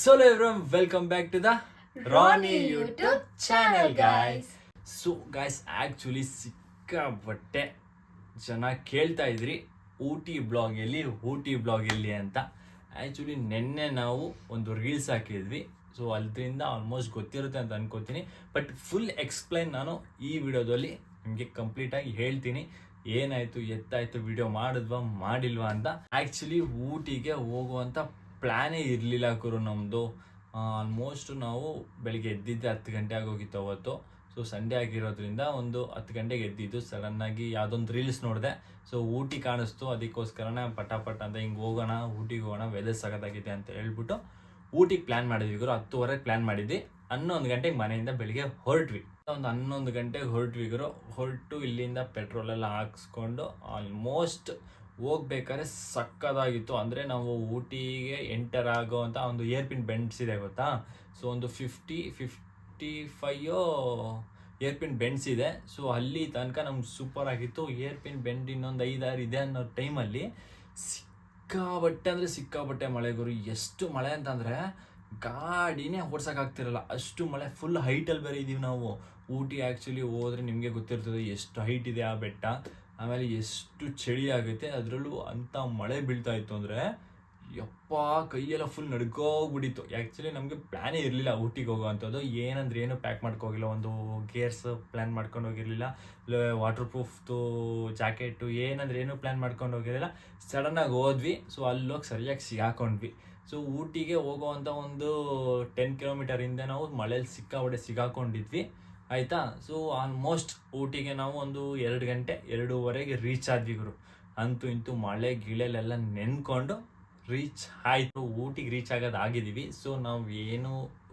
So everyone welcome back to the Rani YouTube channel guys so guys actually ಸಿಕ್ಕಾಪಟ್ಟೆ ಜನ ಕೇಳ್ತಾ ಇದ್ರಿ Ooty blog ಎಲ್ಲಿ ಊಟಿ ಬ್ಲಾಗ್ ಎಲ್ಲಿ ಅಂತ. ಆ್ಯಕ್ಚುಲಿ ನಿನ್ನೆ ನಾವು ಒಂದು ರೀಲ್ಸ್ ಹಾಕಿದ್ವಿ. ಸೊ ಅದರಿಂದ ಆಲ್ಮೋಸ್ಟ್ ಗೊತ್ತಿರುತ್ತೆ ಅಂತ ಅನ್ಕೋತೀನಿ. ಬಟ್ ಫುಲ್ ಎಕ್ಸ್ಪ್ಲೈನ್ ನಾನು ಈ ವಿಡಿಯೋದಲ್ಲಿ ನಿಮಗೆ ಕಂಪ್ಲೀಟಾಗಿ ಹೇಳ್ತೀನಿ. ಏನಾಯಿತು ಎತ್ತಾಯಿತು ವಿಡಿಯೋ ಮಾಡಿದ್ವಾ ಮಾಡಿಲ್ವಾ ಅಂತ. ಆ್ಯಕ್ಚುಲಿ ಊಟಿಗೆ ಹೋಗುವಂಥ ಪ್ಲ್ಯಾನೇ ಇರಲಿಲ್ಲ ಗುರು ನಮ್ಮದು ಆಲ್ಮೋಸ್ಟ್ ನಾವು ಬೆಳಿಗ್ಗೆ ಎದ್ದಿದ್ದೆ ಹತ್ತು ಗಂಟೆ ಆಗೋಗಿತ್ತು ಅವತ್ತು. ಸೊ ಸಂಡೇ ಆಗಿರೋದ್ರಿಂದ ಒಂದು ಹತ್ತು ಗಂಟೆಗೆ ಎದ್ದಿದ್ದು. ಸಡನ್ನಾಗಿ ಯಾವುದೊಂದು ರೀಲ್ಸ್ ನೋಡಿದೆ. ಸೊ ಊಟಿ ಕಾಣಿಸ್ತು. ಅದಕ್ಕೋಸ್ಕರನೇ ಪಟ ಪಟ ಅಂತ ಹಿಂಗೆ ಹೋಗೋಣ, ಊಟಿಗೆ ಹೋಗೋಣ ವೆದರ್ ಸಖತ್ತಾಗಿದೆ ಅಂತ ಹೇಳ್ಬಿಟ್ಟು ಊಟಿಗೆ ಪ್ಲ್ಯಾನ್ ಮಾಡಿದ್ವಿ ಗುರು. ಹತ್ತುವರೆಗೆ ಪ್ಲ್ಯಾನ್ ಮಾಡಿದ್ವಿ. ಹನ್ನೊಂದು ಗಂಟೆಗೆ ಮನೆಯಿಂದ ಬೆಳಿಗ್ಗೆ ಹೊರಟ್ವಿ. ಒಂದು ಹನ್ನೊಂದು ಗಂಟೆಗೆ ಹೊರಟ್ವಿ ಗುರು. ಹೊರಟು ಇಲ್ಲಿಂದ ಪೆಟ್ರೋಲೆಲ್ಲ ಹಾಕ್ಸ್ಕೊಂಡು ಆಲ್ಮೋಸ್ಟ್ ಹೋಗ್ಬೇಕಾದ್ರೆ ಸಕ್ಕದಾಗಿತ್ತು. ಅಂದರೆ ನಾವು ಊಟಿಗೆ ಎಂಟರ್ ಆಗೋವಂಥ ಒಂದು ಏರ್ ಪಿನ್ ಬೆಂಡ್ಸ್ ಇದೆ ಗೊತ್ತಾ? ಸೊ ಒಂದು ಫಿಫ್ಟಿ ಫಿಫ್ಟಿ ಫೈಯೋ ಏರ್ ಪಿನ್ ಬೆಂಡ್ಸ್ ಇದೆ. ಸೊ ಅಲ್ಲಿ ತನಕ ನಮ್ಗೆ ಸೂಪರ್ ಆಗಿತ್ತು. ಏರ್ ಪಿನ್ ಬೆಂಡ್ ಇನ್ನೊಂದು ಐದಾರು ಇದೆ ಅನ್ನೋ ಟೈಮಲ್ಲಿ ಸಿಕ್ಕಾಬಟ್ಟೆ ಅಂದರೆ ಸಿಕ್ಕಾಬಟ್ಟೆ ಮಳೆ ಗುರು. ಎಷ್ಟು ಮಳೆ ಅಂತಂದರೆ ಗಾಡಿನೇ ಓಡ್ಸೋಕ್ಕಾಗ್ತಿರಲ್ಲ ಅಷ್ಟು ಮಳೆ ಫುಲ್ ಹೈಟಲ್ಲಿ ಬೇರೆ ಇದ್ದೀವಿ ನಾವು. ಊಟಿ ಆ್ಯಕ್ಚುಲಿ ಹೋದ್ರೆ ನಿಮಗೆ ಗೊತ್ತಿರ್ತದೆ ಎಷ್ಟು ಹೈಟ್ ಇದೆ ಆ ಬೆಟ್ಟ. ಆಮೇಲೆ ಎಷ್ಟು ಚಳಿ ಆಗುತ್ತೆ, ಅದರಲ್ಲೂ ಅಂಥ ಮಳೆ ಬೀಳ್ತಾ ಇತ್ತು ಅಂದರೆ, ಯಪ್ಪ, ಕೈಯೆಲ್ಲ ಫುಲ್ ನಡ್ಕೋಗ್ಬಿಟ್ಟಿತ್ತು. ಆ್ಯಕ್ಚುಲಿ ನಮಗೆ ಪ್ಲ್ಯಾನೇ ಇರಲಿಲ್ಲ ಊಟಿಗೆ ಹೋಗೋವಂಥದ್ದು. ಏನಂದ್ರೆ ಏನು ಪ್ಯಾಕ್ ಮಾಡ್ಕೋಗಿಲ್ಲ ಒಂದು ಗೇರ್ಸ್ ಪ್ಲ್ಯಾನ್ ಮಾಡ್ಕೊಂಡು ಹೋಗಿರಲಿಲ್ಲ. ವಾಟರ್ ಪ್ರೂಫ್ದು ಜಾಕೆಟು ಏನಂದ್ರೆ ಏನು ಪ್ಲ್ಯಾನ್ ಮಾಡ್ಕೊಂಡು ಹೋಗಿರಲಿಲ್ಲ. ಸಡನ್ನಾಗಿ ಹೋದ್ವಿ. ಸೊ ಅಲ್ಲೋಗಿ ಸರಿಯಾಗಿ ಸಿಗಾಕೊಂಡ್ವಿ. ಸೊ ಊಟಿಗೆ ಹೋಗೋವಂಥ ಒಂದು ಟೆನ್ ಕಿಲೋಮೀಟರಿಂದ ನಾವು ಮಳೇಲಿ ಸಿಕ್ಕಾಬಡೆ ಸಿಗಾಕೊಂಡಿದ್ವಿ. ಆಯಿತಾ? ಸೊ ಆಲ್ಮೋಸ್ಟ್ ಊಟಿಗೆ ನಾವು ಒಂದು ಎರಡು ಗಂಟೆ, ಎರಡೂವರೆಗೆ ರೀಚ್ ಆದ್ವಿ ಗುರು. ಅಂತೂ ಇಂತೂ ಮಳೆ ಗಿಳೆಲೆಲ್ಲ ನೆನ್ಕೊಂಡು ರೀಚ್ ಆಯಿತು. ಊಟಿಗೆ ರೀಚ್ ಆಗೋದು ಆಗಿದ್ದೀವಿ. ಸೊ ನಾವು ಏನು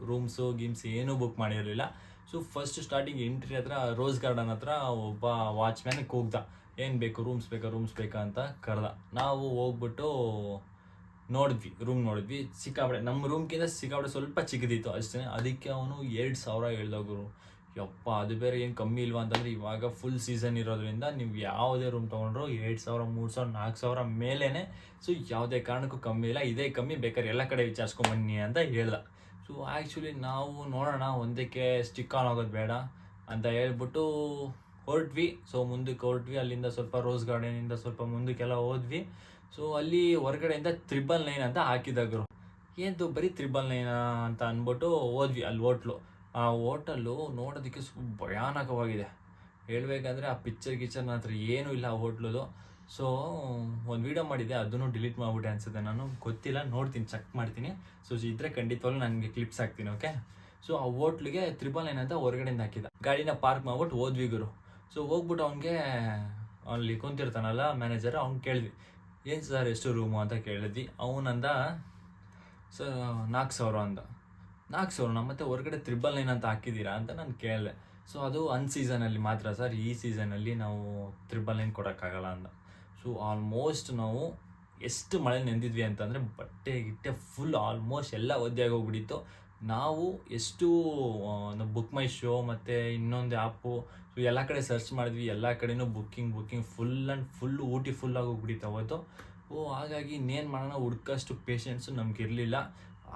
ರೂಮ್ಸು ಗೀಮ್ಸ್ ಏನೂ ಬುಕ್ ಮಾಡಿರಲಿಲ್ಲ. ಸೊ ಫಸ್ಟ್ ಸ್ಟಾರ್ಟಿಂಗ್ ಎಂಟ್ರಿ ಹತ್ರ ರೋಸ್ ಗಾರ್ಡನ್ ಹತ್ರ ಒಬ್ಬ ವಾಚ್ಮ್ಯಾನ್ ಕೂಗ್ದ. ಏನು ಬೇಕು ರೂಮ್ಸ್ ಬೇಕಾ ರೂಮ್ಸ್ ಬೇಕಾ ಅಂತ ಕರೆದ. ನಾವು ಹೋಗ್ಬಿಟ್ಟು ನೋಡಿದ್ವಿ ರೂಮ್ ನೋಡಿದ್ವಿ. ಸಿಕ್ಕಾಬಡೆ ನಮ್ಮ ರೂಮ್ಗಿಂತ ಸಿಕ್ಕಾಬಡೆ ಸ್ವಲ್ಪ ಚಿಕ್ಕದಿತ್ತು ಅಷ್ಟೇ. ಅದಕ್ಕೆ ಅವನು ಎರಡು ಸಾವಿರ ಹೇಳ್ದೋಗರು ಯಪ್ಪ, ಅದು ಬೇರೆ ಏನು ಕಮ್ಮಿ ಇಲ್ವಾ ಅಂತಂದ್ರೆ ಇವಾಗ ಫುಲ್ ಸೀಸನ್ ಇರೋದ್ರಿಂದ ನೀವು ಯಾವುದೇ ರೂಮ್ ತೊಗೊಂಡ್ರು ಎರಡು ಸಾವಿರ, ಮೂರು ಸಾವಿರ, ನಾಲ್ಕು ಸಾವಿರ ಮೇಲೇ ಸೊ ಯಾವುದೇ ಕಾರಣಕ್ಕೂ ಕಮ್ಮಿ ಇಲ್ಲ. ಇದೇ ಕಮ್ಮಿ, ಬೇಕಾದ್ರೆ ಎಲ್ಲ ಕಡೆ ವಿಚಾರಿಸ್ಕೊಂಬನ್ನಿ ಅಂತ ಹೇಳ್ದ. ಸೊ ಆ್ಯಕ್ಚುಲಿ ನಾವು ನೋಡೋಣ, ಒಂದಕ್ಕೆ ಸ್ಟಿಕ್ ಆನ್ ಆಗೋದು ಬೇಡ ಅಂತ ಹೇಳ್ಬಿಟ್ಟು ಹೊರಟ್ವಿ. ಸೊ ಮುಂದಕ್ಕೆ ಹೊರಟ್ವಿ, ಅಲ್ಲಿಂದ ಸ್ವಲ್ಪ ರೋಸ್ ಗಾರ್ಡನಿಂದ ಸ್ವಲ್ಪ ಮುಂದಕ್ಕೆಲ್ಲ ಹೋದ್ವಿ. ಸೊ ಅಲ್ಲಿ ಹೊರಗಡೆಯಿಂದ ತ್ರಿಬಲ್ ನೈನ್ ಅಂತ ಹಾಕಿದಾಗರು ಏನು ಬರೀ ತ್ರಿಬಲ್ ನೈನ್ ಅಂತ ಅಂದ್ಬಿಟ್ಟು ಹೋದ್ವಿ ಅಲ್ಲಿ ಹೋಟ್ಲು. ಆ ಹೋಟೆಲ್ಲು ನೋಡೋದಕ್ಕೆ ಸ್ವಲ್ಪ ಭಯಾನಕವಾಗಿದೆ. ಹೇಳಬೇಕಂದ್ರೆ ಆ ಪಿಕ್ಚರ್ ಗಿಚ್ಚರ್ ನನ್ನ ಹತ್ರ ಏನೂ ಇಲ್ಲ ಆ ಹೋಟ್ಲದು ಸೊ ಒಂದು ವೀಡಿಯೋ ಮಾಡಿದೆ ಅದನ್ನು ಡಿಲೀಟ್ ಮಾಡಿಬಿಟ್ಟೆ ಅನಿಸುತ್ತೆ. ನಾನು ಗೊತ್ತಿಲ್ಲ, ನೋಡ್ತೀನಿ ಚೆಕ್ ಮಾಡ್ತೀನಿ. ಸೊ ಇದ್ರೆ ಖಂಡಿತವಾಗ್ಲೂ ನನಗೆ ಕ್ಲಿಪ್ಸ್ ಹಾಕ್ತೀನಿ ಓಕೆ ಸೊ ಆ ಹೋಟ್ಲಿಗೆ ತ್ರಿಬಲ್ ನೈನ್ ಅಂತ ಹೊರಗಡೆಯಿಂದ ಹಾಕಿದ್ದ ಗಾಡಿನ ಪಾರ್ಕ್ ಮಾಡ್ಬಿಟ್ಟು ಹೋದ್ವಿ ಗುರು. ಸೊ ಹೋಗ್ಬಿಟ್ಟು ಅವನಿಗೆ, ಅಲ್ಲಿ ಕುಂತಿರ್ತಾನಲ್ಲ ಮ್ಯಾನೇಜರ್ ಅವ್ನು ಕೇಳಿದ್ವಿ, ಏನು ಸರ್ ಎಷ್ಟು ರೂಮು ಅಂತ? ಕೇಳಿದ್ವಿ. ಅವನಂದ, ಸೊ, ನಾಲ್ಕು ಸಾವಿರ ಅಂದ. ನಾಲ್ಕು ಸಾವಿರ ಮತ್ತೆ ಹೊರಗಡೆ ತ್ರಿಬಲ್ ನೈನ್ ಅಂತ ಹಾಕಿದ್ದೀರಾ ಅಂತ ನಾನು ಕೇಳಿದೆ. ಸೊ ಅದು ಅನ್ ಸೀಸನಲ್ಲಿ ಮಾತ್ರ ಸರ್, ಈ ಸೀಸನಲ್ಲಿ ನಾವು ತ್ರಿಬಲ್ ನೈನ್ ಕೊಡೋಕ್ಕಾಗಲ್ಲ ಅಂತ. ಸೊ ಆಲ್ಮೋಸ್ಟ್ ನಾವು ಎಷ್ಟು ಮಳೆ ನೆಂದಿದ್ವಿ ಅಂತಂದರೆ ಬಟ್ಟೆ, ಗಿಟ್ಟೆ ಫುಲ್ ಆಲ್ಮೋಸ್ಟ್ ಎಲ್ಲ ಒದ್ದೆಯಾಗಿ ಹೋಗ್ಬಿಟ್ಟಿತ್ತು. ನಾವು ಎಷ್ಟು ಬುಕ್ ಮೈ ಶೋ ಮತ್ತು ಇನ್ನೊಂದು ಆ್ಯಪು ಸೊ ಎಲ್ಲ ಕಡೆ ಸರ್ಚ್ ಮಾಡಿದ್ವಿ, ಎಲ್ಲ ಕಡೆನೂ booking booking full and full Ooty full ಆಗಿ ಅವತ್ತು. ಓ, ಹಾಗಾಗಿ ಇನ್ನೇನು ಮಾಡೋಣ, ಹುಡ್ಕಷ್ಟು ಪೇಷನ್ಸು ನಮ್ಗೆ ಇರಲಿಲ್ಲ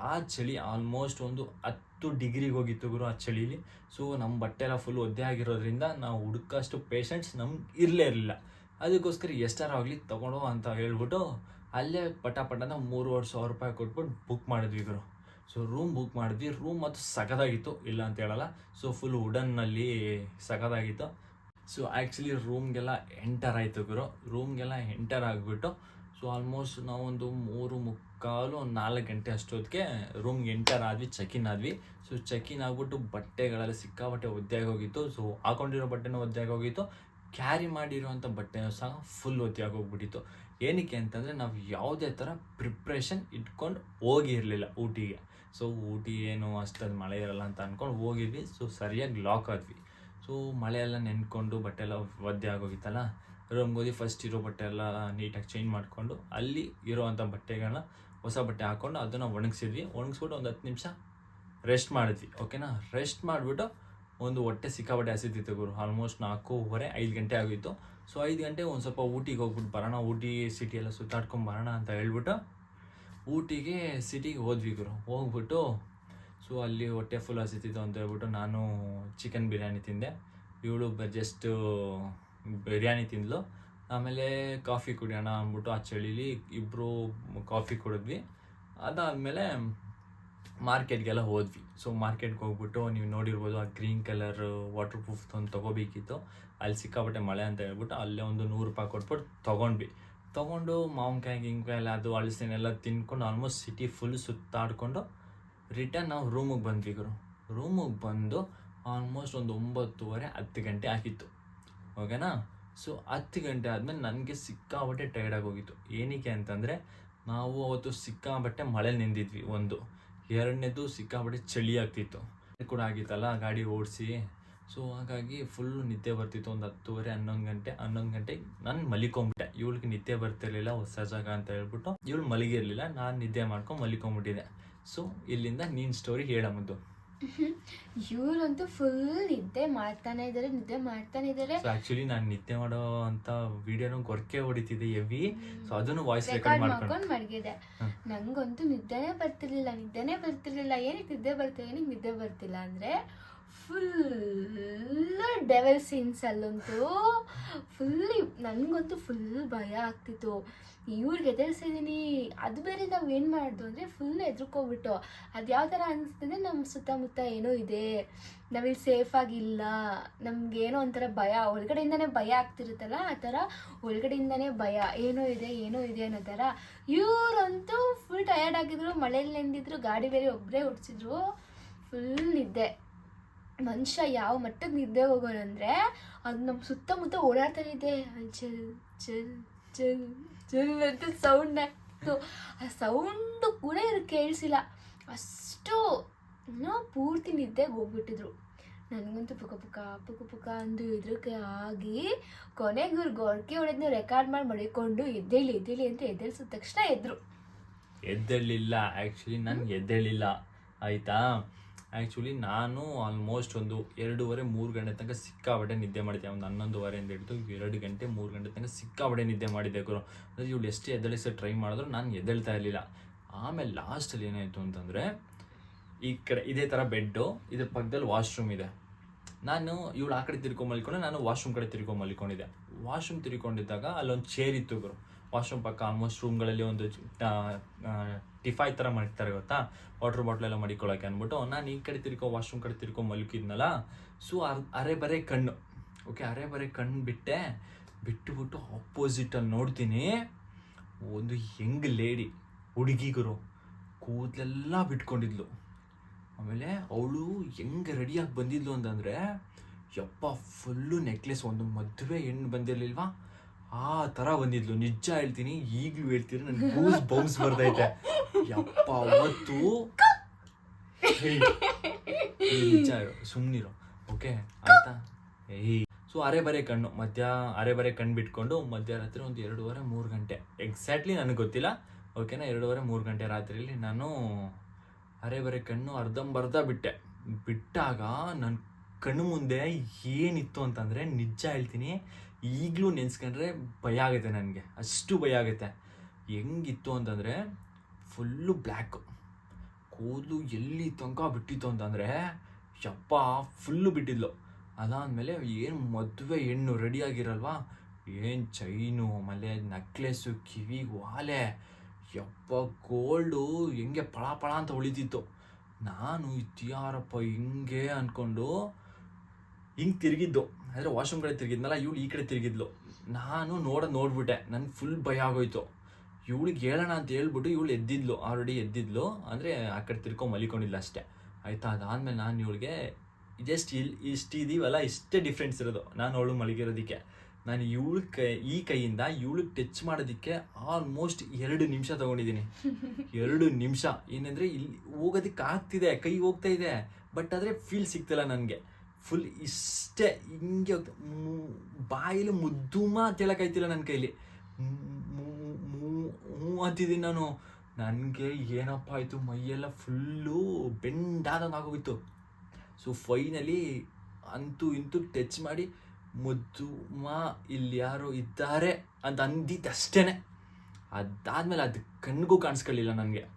ಆ ಚಳಿ ಆಲ್ಮೋಸ್ಟ್ ಒಂದು ಹತ್ತು ಡಿಗ್ರಿಗೆ ಹೋಗಿತ್ತು ಗುರು ಆ ಚಳಿಲಿ. ಸೊ ನಮ್ಮ ಬಟ್ಟೆ ಎಲ್ಲ ಫುಲ್ ಒದ್ದೆ ಆಗಿರೋದ್ರಿಂದ ನಾವು ಹುಡುಕಷ್ಟು ಪೇಷಂಟ್ಸ್ ನಮ್ಗೆ ಇರಲೇ ಇರಲಿಲ್ಲ. ಅದಕ್ಕೋಸ್ಕರ ಎಷ್ಟಾರ ಆಗಲಿ ತೊಗೊಂಡು ಅಂತ ಹೇಳ್ಬಿಟ್ಟು ಅಲ್ಲೇ ಪಟ ಪಟನ ಮೂರುವರೆ ಸಾವಿರ ರೂಪಾಯಿ ಕೊಟ್ಬಿಟ್ಟು ಬುಕ್ ಮಾಡಿದ್ವಿ ಗುರು. ಸೊ ರೂಮ್ ಬುಕ್ ಮಾಡಿದ್ವಿ. ರೂಮ್ ಮತ್ತು ಸಖತ್ತಾಗಿತ್ತು ಇಲ್ಲ ಅಂತ ಹೇಳಲ್ಲ. ಸೊ ಫುಲ್ ವುಡನ್ನಲ್ಲಿ ಸಖತ್ತಾಗಿತ್ತು ಸೊ ಆ್ಯಕ್ಚುಲಿ ರೂಮ್ಗೆಲ್ಲ ಎಂಟರ್ ಆಯಿತು ಗುರು. ರೂಮ್ಗೆಲ್ಲ ಎಂಟರ್ ಆಗಿಬಿಟ್ಟು ಸೊ ಆಲ್ಮೋಸ್ಟ್ ನಾವೊಂದು ಮೂರು ಮುಕ್ಕಾಲು ಒಂದು ನಾಲ್ಕು ಗಂಟೆ ಅಷ್ಟೊತ್ತಿಗೆ ರೂಮ್ಗೆ ಎಂಟರ್ ಆದ್ವಿ ಚೆಕಿನ್ ಆದ್ವಿ. ಸೊ ಚೆಕಿನ್ ಆಗ್ಬಿಟ್ಟು ಬಟ್ಟೆಗಳೆಲ್ಲ ಸಿಕ್ಕಾಬಟ್ಟೆ ಒದ್ದೆಯಾಗಿ ಹೋಗಿತ್ತು ಸೊ ಹಾಕೊಂಡಿರೋ ಬಟ್ಟೆನೂ ಒದ್ದೆಯಾಗಿ ಹೋಗಿತ್ತು ಕ್ಯಾರಿ ಮಾಡಿರುವಂಥ ಬಟ್ಟೆನೂ ಸಹ ಫುಲ್ ಒದ್ದೆಯಾಗಿ ಹೋಗ್ಬಿಟ್ಟಿತ್ತು ಏನಕ್ಕೆ ಅಂತಂದರೆ ನಾವು ಯಾವುದೇ ಥರ ಪ್ರಿಪ್ರೇಷನ್ ಇಟ್ಕೊಂಡು ಹೋಗಿರಲಿಲ್ಲ ಊಟಿಗೆ. ಸೊ ಊಟಿ ಏನು ಅಷ್ಟೊಂದು ಮಳೆ ಇರಲ್ಲ ಅಂತ ಅಂದ್ಕೊಂಡು ಹೋಗಿದ್ವಿ. ಸೊ ಸರಿಯಾಗಿ ಲಾಕ್ ಆದ್ವಿ. ಸೊ ಮಳೆ ಎಲ್ಲ ನೆನ್ಕೊಂಡು ಬಟ್ಟೆ ಎಲ್ಲ ಒದ್ದೆ ಆಗೋಗಿತ್ತಲ್ಲ? ಹೋಗಿ ಫಸ್ಟ್ ಇರೋ ಬಟ್ಟೆ ಎಲ್ಲ ನೀಟಾಗಿ ಚೇಂಜ್ ಮಾಡಿಕೊಂಡು ಅಲ್ಲಿ ಇರೋವಂಥ ಬಟ್ಟೆಗಳನ್ನ ಹೊಸ ಬಟ್ಟೆ ಹಾಕ್ಕೊಂಡು ಅದನ್ನು ಒಣಗಿಸಿದ್ವಿ. ಒಣಗಿಸ್ಬಿಟ್ಟು ಒಂದು ಹತ್ತು ನಿಮಿಷ ರೆಸ್ಟ್ ಮಾಡಿದ್ವಿ. ಓಕೆನಾ ರೆಸ್ಟ್ ಮಾಡಿಬಿಟ್ಟು ಒಂದು ಹೊಟ್ಟೆ ಸಿಕ್ಕಾಬಟ್ಟೆ ಹಸಿತಿತ್ತು ಗುರು. ಆಲ್ಮೋಸ್ಟ್ ನಾಲ್ಕೂವರೆ, ಐದು ಗಂಟೆ ಆಗಿತ್ತು. ಸೊ ಐದು ಗಂಟೆ ಒಂದು ಸ್ವಲ್ಪ ಊಟಿಗೆ ಹೋಗ್ಬಿಟ್ಟು ಬರೋಣ, ಊಟಿ ಸಿಟಿ ಎಲ್ಲ ಸುತ್ತಾಡ್ಕೊಂಡು ಬರೋಣ ಅಂತ ಹೇಳ್ಬಿಟ್ಟು ಊಟಿಗೆ ಸಿಟಿಗೆ ಹೋದ್ವಿ ಗುರು. ಹೋಗ್ಬಿಟ್ಟು ಸೊ ಅಲ್ಲಿ ಹೊಟ್ಟೆ ಫುಲ್ ಹಸಿತಿತ್ತು ಅಂತ ಹೇಳ್ಬಿಟ್ಟು ನಾನು ಚಿಕನ್ ಬಿರಿಯಾನಿ ತಿಂದೆ. ಇವಳು ಜಸ್ಟ್ ಬಿರಿಯಾನಿ ತಿಂದ್ಲು. ಆಮೇಲೆ ಕಾಫಿ ಕುಡಿಯೋಣ ಅಂದ್ಬಿಟ್ಟು ಆ ಚಳಿಲಿ ಇಬ್ಬರು ಕಾಫಿ ಕುಡಿದ್ವಿ. ಅದಾದಮೇಲೆ ಮಾರ್ಕೆಟ್ಗೆಲ್ಲ ಹೋದ್ವಿ. ಸೊ ಮಾರ್ಕೆಟ್ಗೆ ಹೋಗ್ಬಿಟ್ಟು ನೀವು ನೋಡಿರ್ಬೋದು ಆ ಗ್ರೀನ್ ಕಲರ್ ವಾಟರ್ ಪ್ರೂಫ್ ಒಂದು ತೊಗೋಬೇಕಿತ್ತು. ಅಲ್ಲಿ ಸಿಕ್ಕಾಪಟ್ಟೆ ಮಳೆ ಅಂತ ಹೇಳ್ಬಿಟ್ಟು ಅಲ್ಲೇ ಒಂದು ನೂರು ರೂಪಾಯಿ ಕೊಟ್ಬಿಟ್ಟು ತೊಗೊಂಡ್ವಿ. ತೊಗೊಂಡು ಮಾವಿನಕಾಯಿ ಗಿಂಕಾಯಿ ಎಲ್ಲ ಅದು ಅಳಸಿನೆಲ್ಲ ತಿನ್ಕೊಂಡು ಆಲ್ಮೋಸ್ಟ್ ಸಿಟಿ ಫುಲ್ ಸುತ್ತಾಡ್ಕೊಂಡು ರಿಟರ್ನ್ ನಾವು ರೂಮಿಗೆ ಬಂದ್ವಿ ಗುರು. ರೂಮಿಗೆ ಬಂದು ಆಲ್ಮೋಸ್ಟ್ ಒಂದು ಒಂಬತ್ತುವರೆ ಹತ್ತು ಗಂಟೆ ಆಗಿತ್ತು. ಓಕೆನಾ? ಸೊ ಹತ್ತು ಗಂಟೆ ಆದಮೇಲೆ ನನಗೆ ಸಿಕ್ಕಾಬಟ್ಟೆ ಟೈರ್ಡಾಗಿ ಹೋಗಿತ್ತು. ಏನಕ್ಕೆ ಅಂತಂದರೆ, ನಾವು ಅವತ್ತು ಸಿಕ್ಕಾಬಟ್ಟೆ ಮಳೆ ನಿಂದಿದ್ವಿ ಒಂದು. ಎರಡನೇದು ಸಿಕ್ಕಾಬಟ್ಟೆ ಚಳಿ ಆಗ್ತಿತ್ತು. ಕೂಡ ಆಗಿತ್ತಲ್ಲ, ಗಾಡಿ ಓಡಿಸಿ. ಸೊ ಹಾಗಾಗಿ ಫುಲ್ ನಿದ್ದೆ ಬರ್ತಿತ್ತು, ಒಂದು ಹತ್ತುವರೆ, ಹನ್ನೊಂದು ಗಂಟೆ, ಹನ್ನೊಂದು ಗಂಟೆಗೆ ನಾನು ಮಲಿಕೊಂಬಿಟ್ಟೆ. ಇವಳಿಗೆ ನಿದ್ದೆ ಬರ್ತಿರ್ಲಿಲ್ಲ, ಹೊಸ ಜಾಗ ಅಂತ ಹೇಳ್ಬಿಟ್ಟು. ಇವಳು ಮಲಗಿರ್ಲಿಲ್ಲ, ನಾನು ನಿದ್ದೆ ಮಾಡ್ಕೊಂಡು ಮಲಿಕೊಂಬಿಟ್ಟಿದ್ದೆ. ಸೊ ಇಲ್ಲಿಂದ ನೀನು ಸ್ಟೋರಿ ಹೇಳಮ್ಮದು ಇವ್ರಂತೂ ಫುಲ್ ನಿದ್ದೆ ಮಾಡ್ತಾನೆ ಇದಾರೆ ನಿದ್ದೆ ಮಾಡ್ತಾನೆ ಇದಾರೆ. ಸೊ ಆಕ್ಚುಲಿ ನಾನು ನಿದ್ದೆ ಮಾಡೋ ಅಂತ ವಿಡಿಯೋನು ಗೊರಕೆ ಹೊಡಿತಿದ್ದೆ ಎವಿ ಸೊ ಅದನ್ನು ವಾಯ್ಸ್ ರೆಕಾರ್ಡ್ ಮಾಡ್ಕೊಂಡು. ಮಡಗಿದೆ. ನಂಗಂತೂ ನಿದ್ದೆನೇ ಬರ್ತಿರ್ಲಿಲ್ಲ ನಿದ್ದೆನೇ ಬರ್ತಿರ್ಲಿಲ್ಲ. ಏನಕ್ಕೆ ನಿದ್ದೆ ಬರ್ತಿಲ್ಲ ಏನಕ್ಕೆ ನಿದ್ದೆ ಬರ್ತಿಲ್ಲ ಅಂದ್ರೆ ಫುಲ್ ಡೆವೆಲ್ ಸೀನ್ಸ್ ಅಲ್ಲಂತೂ. ಫುಲ್ ನನಗಂತೂ ಫುಲ್ ಭಯ ಆಗ್ತಿತ್ತು. ಇವ್ರಿಗೆ ಎದುರಿಸಿದ್ದೀನಿ ಅದು ಬೇರೆ ನಾವು ಏನು ಮಾಡ್ದು ಅಂದರೆ ಫುಲ್ ಎದ್ರುಕೋಬಿಟ್ಟು ಅದು ಯಾವ ಥರ ಅನಿಸ್ತಂದ್ರೆ ನಮ್ಮ ಸುತ್ತಮುತ್ತ ಏನೋ ಇದೆ. ನಾವಿಲ್ಲಿ ಸೇಫಾಗಿಲ್ಲ ಏನೋ ಒಂಥರ ಭಯ. ಒಳಗಡೆಯಿಂದನೇ ಭಯ ಆಗ್ತಿರುತ್ತಲ್ಲ? ಆ ಥರ ಒಳಗಡೆಯಿಂದನೇ ಭಯ. ಏನೋ ಇದೆ ಏನೋ ಇದೆ ಅನ್ನೋ ಥರ ಇವರಂತೂ ಫುಲ್ ಟಯರ್ಡ್ ಆಗಿದ್ರು. ಮಳೇಲಿ ನೆಂದಿದ್ರು, ಗಾಡಿ ಬೇರೆ ಒಬ್ಬರೇ ಓಡಿಸಿದ್ರು. ಫುಲ್ ನಿದ್ದೆ. ಮನುಷ್ಯ ಯಾವ ಮಟ್ಟಕ್ಕೆ ನಿದ್ದೆ ಹೋಗೋಣಂದ್ರೆ ಅದು ನಮ್ಮ ಸುತ್ತಮುತ್ತ ಓಡಾಡ್ತಾ ಇದೆ. ಚಲ್ ಚಲ್ ಚಲ್ ಚಲ್ ಅಂತ ಸೌಂಡ್ ಆಗ್ತು ಆ ಸೌಂಡು ಕೂಡ ಇವ್ರು ಕೇಳಿಸಿಲ್ಲ. ಅಷ್ಟು ಏನೋ ಪೂರ್ತಿ ನಿದ್ದೆಗೆ ಹೋಗ್ಬಿಟ್ಟಿದ್ರು. ನನಗಂತೂ ಪುಕ ಪುಕ ಪುಕ ಪುಕ ಅಂದು ಇದ್ರಕ್ಕೆ ಆಗಿ ಕೊನೆಗೆ ಇವ್ರು ಗೊರಕೆ ಹೊಡೆದ್ನ ರೆಕಾರ್ಡ್ ಮಾಡಿ ಮಡಿಕೊಂಡು ಎದ್ದೇಳಿ ಎದ್ದೇಳಿ ಅಂತ ಎದ್ದೇಳಿಸಿದ ತಕ್ಷಣ ಎದ್ರು. ಎದ್ದೇಳಿಲ್ಲ. ಆ್ಯಕ್ಚುಲಿ ನಾನು ಎದ್ದೇಳಿಲ್ಲ. ಆಯಿತಾ? ಆ್ಯಕ್ಚುಲಿ ನಾನು ಆಲ್ಮೋಸ್ಟ್ ಒಂದು ಎರಡೂವರೆ, ಮೂರು ಗಂಟೆ ತನಕ ಸಿಕ್ಕಾಬಟ್ಟೆ ನಿದ್ದೆ ಮಾಡಿದ್ದೆ. ಒಂದು ಹನ್ನೊಂದುವರೆಯಿಂದ ಹಿಡಿದು ಎರಡು ಗಂಟೆ, ಮೂರು ಗಂಟೆ ತನಕ ಸಿಕ್ಕಾಬಟ್ಟೆ ನಿದ್ದೆ ಮಾಡಿದ್ದೆ ಗುರು. ಅಂದರೆ ಇವಳು ಎಷ್ಟು ಎದ್ದೇಳಿಸೋ ಟ್ರೈ ಮಾಡಿದ್ರು, ನಾನು ಎದ್ದೇಳ್ತಾ ಇರಲಿಲ್ಲ. ಆಮೇಲೆ ಲಾಸ್ಟಲ್ಲಿ ಏನಾಯಿತು ಅಂತಂದರೆ, ಈ ಕಡೆ ಇದೇ ಥರ ಬೆಡ್ಡು ಇದ್ರ ಪಕ್ಕದಲ್ಲಿ ವಾಶ್ರೂಮ್ ಇದೆ. ನಾನು ಇವಳು ಆ ಕಡೆ ತಿರ್ಕೊಂಡ್ ಮಲ್ಕೊಂಡೆ, ನಾನು ವಾಶ್ರೂಮ್ ಕಡೆ ತಿರ್ಕೊಂಡ್ ಮಲ್ಕೊಂಡಿದ್ದೆ. ವಾಶ್ರೂಮ್ ತಿರ್ಕೊಂಡಿದ್ದಾಗ ಅಲ್ಲೊಂದು ಚೇರ್ ಇತ್ತು ಗುರು. ವಾಶ್ರೂಮ್ ಪಕ್ಕ ಆಲ್ಮೋಸ್ಟ್ ರೂಮ್ಗಳಲ್ಲಿ ಒಂದು ಟಿಫೈ ಥರ ಮಾಡಿರ್ತಾರೆ ಗೊತ್ತಾ? ವಾಟರ್ ಬಾಟ್ಲ್ ಎಲ್ಲ ಮಡಿಕೊಳ್ಳೋಕೆ ಅಂದ್ಬಿಟ್ಟು ನಾನು ಈ ಕಡೆ ತಿರ್ಕೊ ವಾಶ್ರೂಮ್ ಕಡೆ ತಿರ್ಕೊ ಮಲ್ಕಿದ್ನಲ್ಲ? ಸೊ ಅರೆ ಬರೇ ಕಣ್ಣು. ಓಕೆ ಅರೆ ಬರೇ ಕಣ್ಣು ಬಿಟ್ಟೆ ಬಿಟ್ಟುಬಿಟ್ಟು ಆಪೋಸಿಟಲ್ಲಿ ನೋಡ್ತೀನಿ. ಒಂದು ಹೆಂಗ್ ಲೇಡಿ ಹುಡುಗಿಗರು ಕೂದಲೆಲ್ಲ ಬಿಟ್ಕೊಂಡಿದ್ಲು. ಆಮೇಲೆ ಅವಳು ಹೆಂಗೆ ರೆಡಿಯಾಗಿ ಬಂದಿದ್ಲು ಅಂತಂದರೆ, ಯಪ್ಪ ಫುಲ್ಲು ನೆಕ್ಲೆಸ್ ಒಂದು ಮದುವೆ ಹೆಣ್ಣು ಬಂದಿರಲಿಲ್ವಾ? ಆ ಥರ ಬಂದಿದ್ಲು. ನಿಜ ಹೇಳ್ತೀನಿ, ಈಗಲೂ ಹೇಳ್ತೀನಿ, ನನಗೆ ಗೂಸ್ ಬೌನ್ಸ್ ಬರ್ತೈತೆ ಯಪ್ಪ, ಅವತ್ತು ನಿಜ ಸುಮ್ನಿರು, ಓಕೆ? ಆಯ್ತಾ? ಏಯ್. ಸೊ ಅರೆ ಬರೆ ಕಣ್ಣು, ಮಧ್ಯ ಅರೆ ಬರೆ ಕಣ್ಣು ಬಿಟ್ಕೊಂಡು ಮಧ್ಯರಾತ್ರಿ ಒಂದು ಎರಡೂವರೆ, ಮೂರು ಗಂಟೆ. ಎಕ್ಸಾಕ್ಟ್ಲಿ ನನಗೆ ಗೊತ್ತಿಲ್ಲ ಓಕೆನಾ ಎರಡೂವರೆ, ಮೂರು ಗಂಟೆ ರಾತ್ರಿಯಲ್ಲಿ ನಾನು ಅರೆ ಬರೆ ಕಣ್ಣು ಅರ್ಧಂಬರ್ಧ ಬಿಟ್ಟೆ. ಬಿಟ್ಟಾಗ ನನ್ನ ಕಣ್ಣು ಮುಂದೆ ಏನಿತ್ತು ಅಂತಂದರೆ ನಿಜ ಹೇಳ್ತೀನಿ ಈಗಲೂ ನೆನ್ಸ್ಕೊಂಡ್ರೆ ಭಯ ಆಗುತ್ತೆ ನನಗೆ. ಅಷ್ಟು ಭಯ ಆಗುತ್ತೆ. ಹೆಂಗಿತ್ತು ಅಂತಂದರೆ ಫುಲ್ಲು ಬ್ಲ್ಯಾಕು. ಕೂದಲು ಎಲ್ಲಿ ತನಕ ಬಿಟ್ಟಿತ್ತು ಅಂತಂದರೆ ಯಪ್ಪ, ಫುಲ್ಲು ಬಿಟ್ಟಿದ್ಲು. ಅದಾದಮೇಲೆ ಏನು ಮದುವೆ ಹೆಣ್ಣು ರೆಡಿಯಾಗಿರಲ್ವಾ ಏನು ಚೈನು, ಆಮೇಲೆ ನೆಕ್ಲೆಸ್ಸು ಕಿವಿ, ವಾಲೆ. ಯಪ್ಪ ಗೋಲ್ಡು ಹೆಂಗೆ ಪಳ ಪಳ ಅಂತ ಉಳಿತಿತ್ತು. ನಾನು ಇದ್ಯಾರಪ್ಪ ಹಿಂಗೆ ಅಂದ್ಕೊಂಡು ಹಿಂಗೆ ತಿರುಗಿದ್ದು. ಅಂದರೆ ವಾಶ್ರೂಮ್ ಕಡೆ ತಿರುಗಿದ್ನಲ್ಲ, ಇವಳು ಈ ಕಡೆ ತಿರುಗಿದ್ಲು. ನಾನು ನೋಡೋದು ನೋಡ್ಬಿಟ್ಟೆ. ನನ್ಗೆ ಫುಲ್ ಭಯ ಆಗೋಯ್ತು. ಇವಳಿಗೆ ಹೇಳೋಣ ಅಂತ ಹೇಳ್ಬಿಟ್ಟು ಇವಳು ಎದ್ದಿದ್ಲು. ಆಲ್ರೆಡಿ ಎದ್ದಿದ್ಲು. ಅಂದರೆ ಆ ಕಡೆ ತಿರ್ಕೊಂಡು ಮಲಿಕೊಂಡಿಲ್ಲ ಅಷ್ಟೇ. ಆಯಿತಾ? ಅದಾದಮೇಲೆ ನಾನು ಇವಳಿಗೆ ಜಸ್ಟ್ ಇಲ್ಲಿ ಇಷ್ಟು ಇದೀವಲ್ಲ, ಇಷ್ಟೇ ಡಿಫ್ರೆನ್ಸ್ ಇರೋದು. ನಾನು ಅವಳು ಮಲಗಿರೋದಕ್ಕೆ. ನಾನು ಇವಳ ಕೈ, ಈ ಕೈಯಿಂದ ಇವಳಿಗೆ ಟಚ್ ಮಾಡೋದಕ್ಕೆ ಆಲ್ಮೋಸ್ಟ್ ಎರಡು ನಿಮಿಷ ತಗೊಂಡಿದ್ದೀನಿ. ಎರಡು ನಿಮಿಷ. ಏನಂದರೆ ಇಲ್ಲಿ ಹೋಗೋದಕ್ಕೆ ಆಗ್ತಿದೆ ಕೈ ಹೋಗ್ತಾ ಇದೆ. ಬಟ್ ಆದರೆ ಫೀಲ್ ಸಿಗ್ತಿಲ್ಲ ನನಗೆ. ಫುಲ್ ಇಷ್ಟೇ, ಹಿಂಗೆ ಬಾಯಲ್ಲಿ ಮುದ್ದು ಮಾತು ಹೇಳೋಕ್ಕಾಯ್ತಿಲ್ಲ ನನ್ನ ಕೈಲಿ. ಹ್ಞೂ ಅಂತಿದ್ದೀನಿ ನಾನು. ನನಗೆ ಏನಪ್ಪ ಆಯಿತು, ಮೈಯೆಲ್ಲ ಫುಲ್ಲು ಬೆಂಡಾದಂಗೆ ಆಗೋಗಿತ್ತು. ಸೊ ಫೈನಲಿ ಅಂತೂ ಇಂತೂ ಟಚ್ ಮಾಡಿ ಮುದ್ದು ಮಾ ಇಲ್ಲಿ ಯಾರೋ ಇದ್ದಾರೆ ಅಂತ ಅಂದಿದ್ದಷ್ಟೇ ಅದಾದಮೇಲೆ ಅದು ಕಣ್ಗೂ ಕಾಣಿಸ್ಕೊಳ್ಳಿಲ್ಲ ನನಗೆ.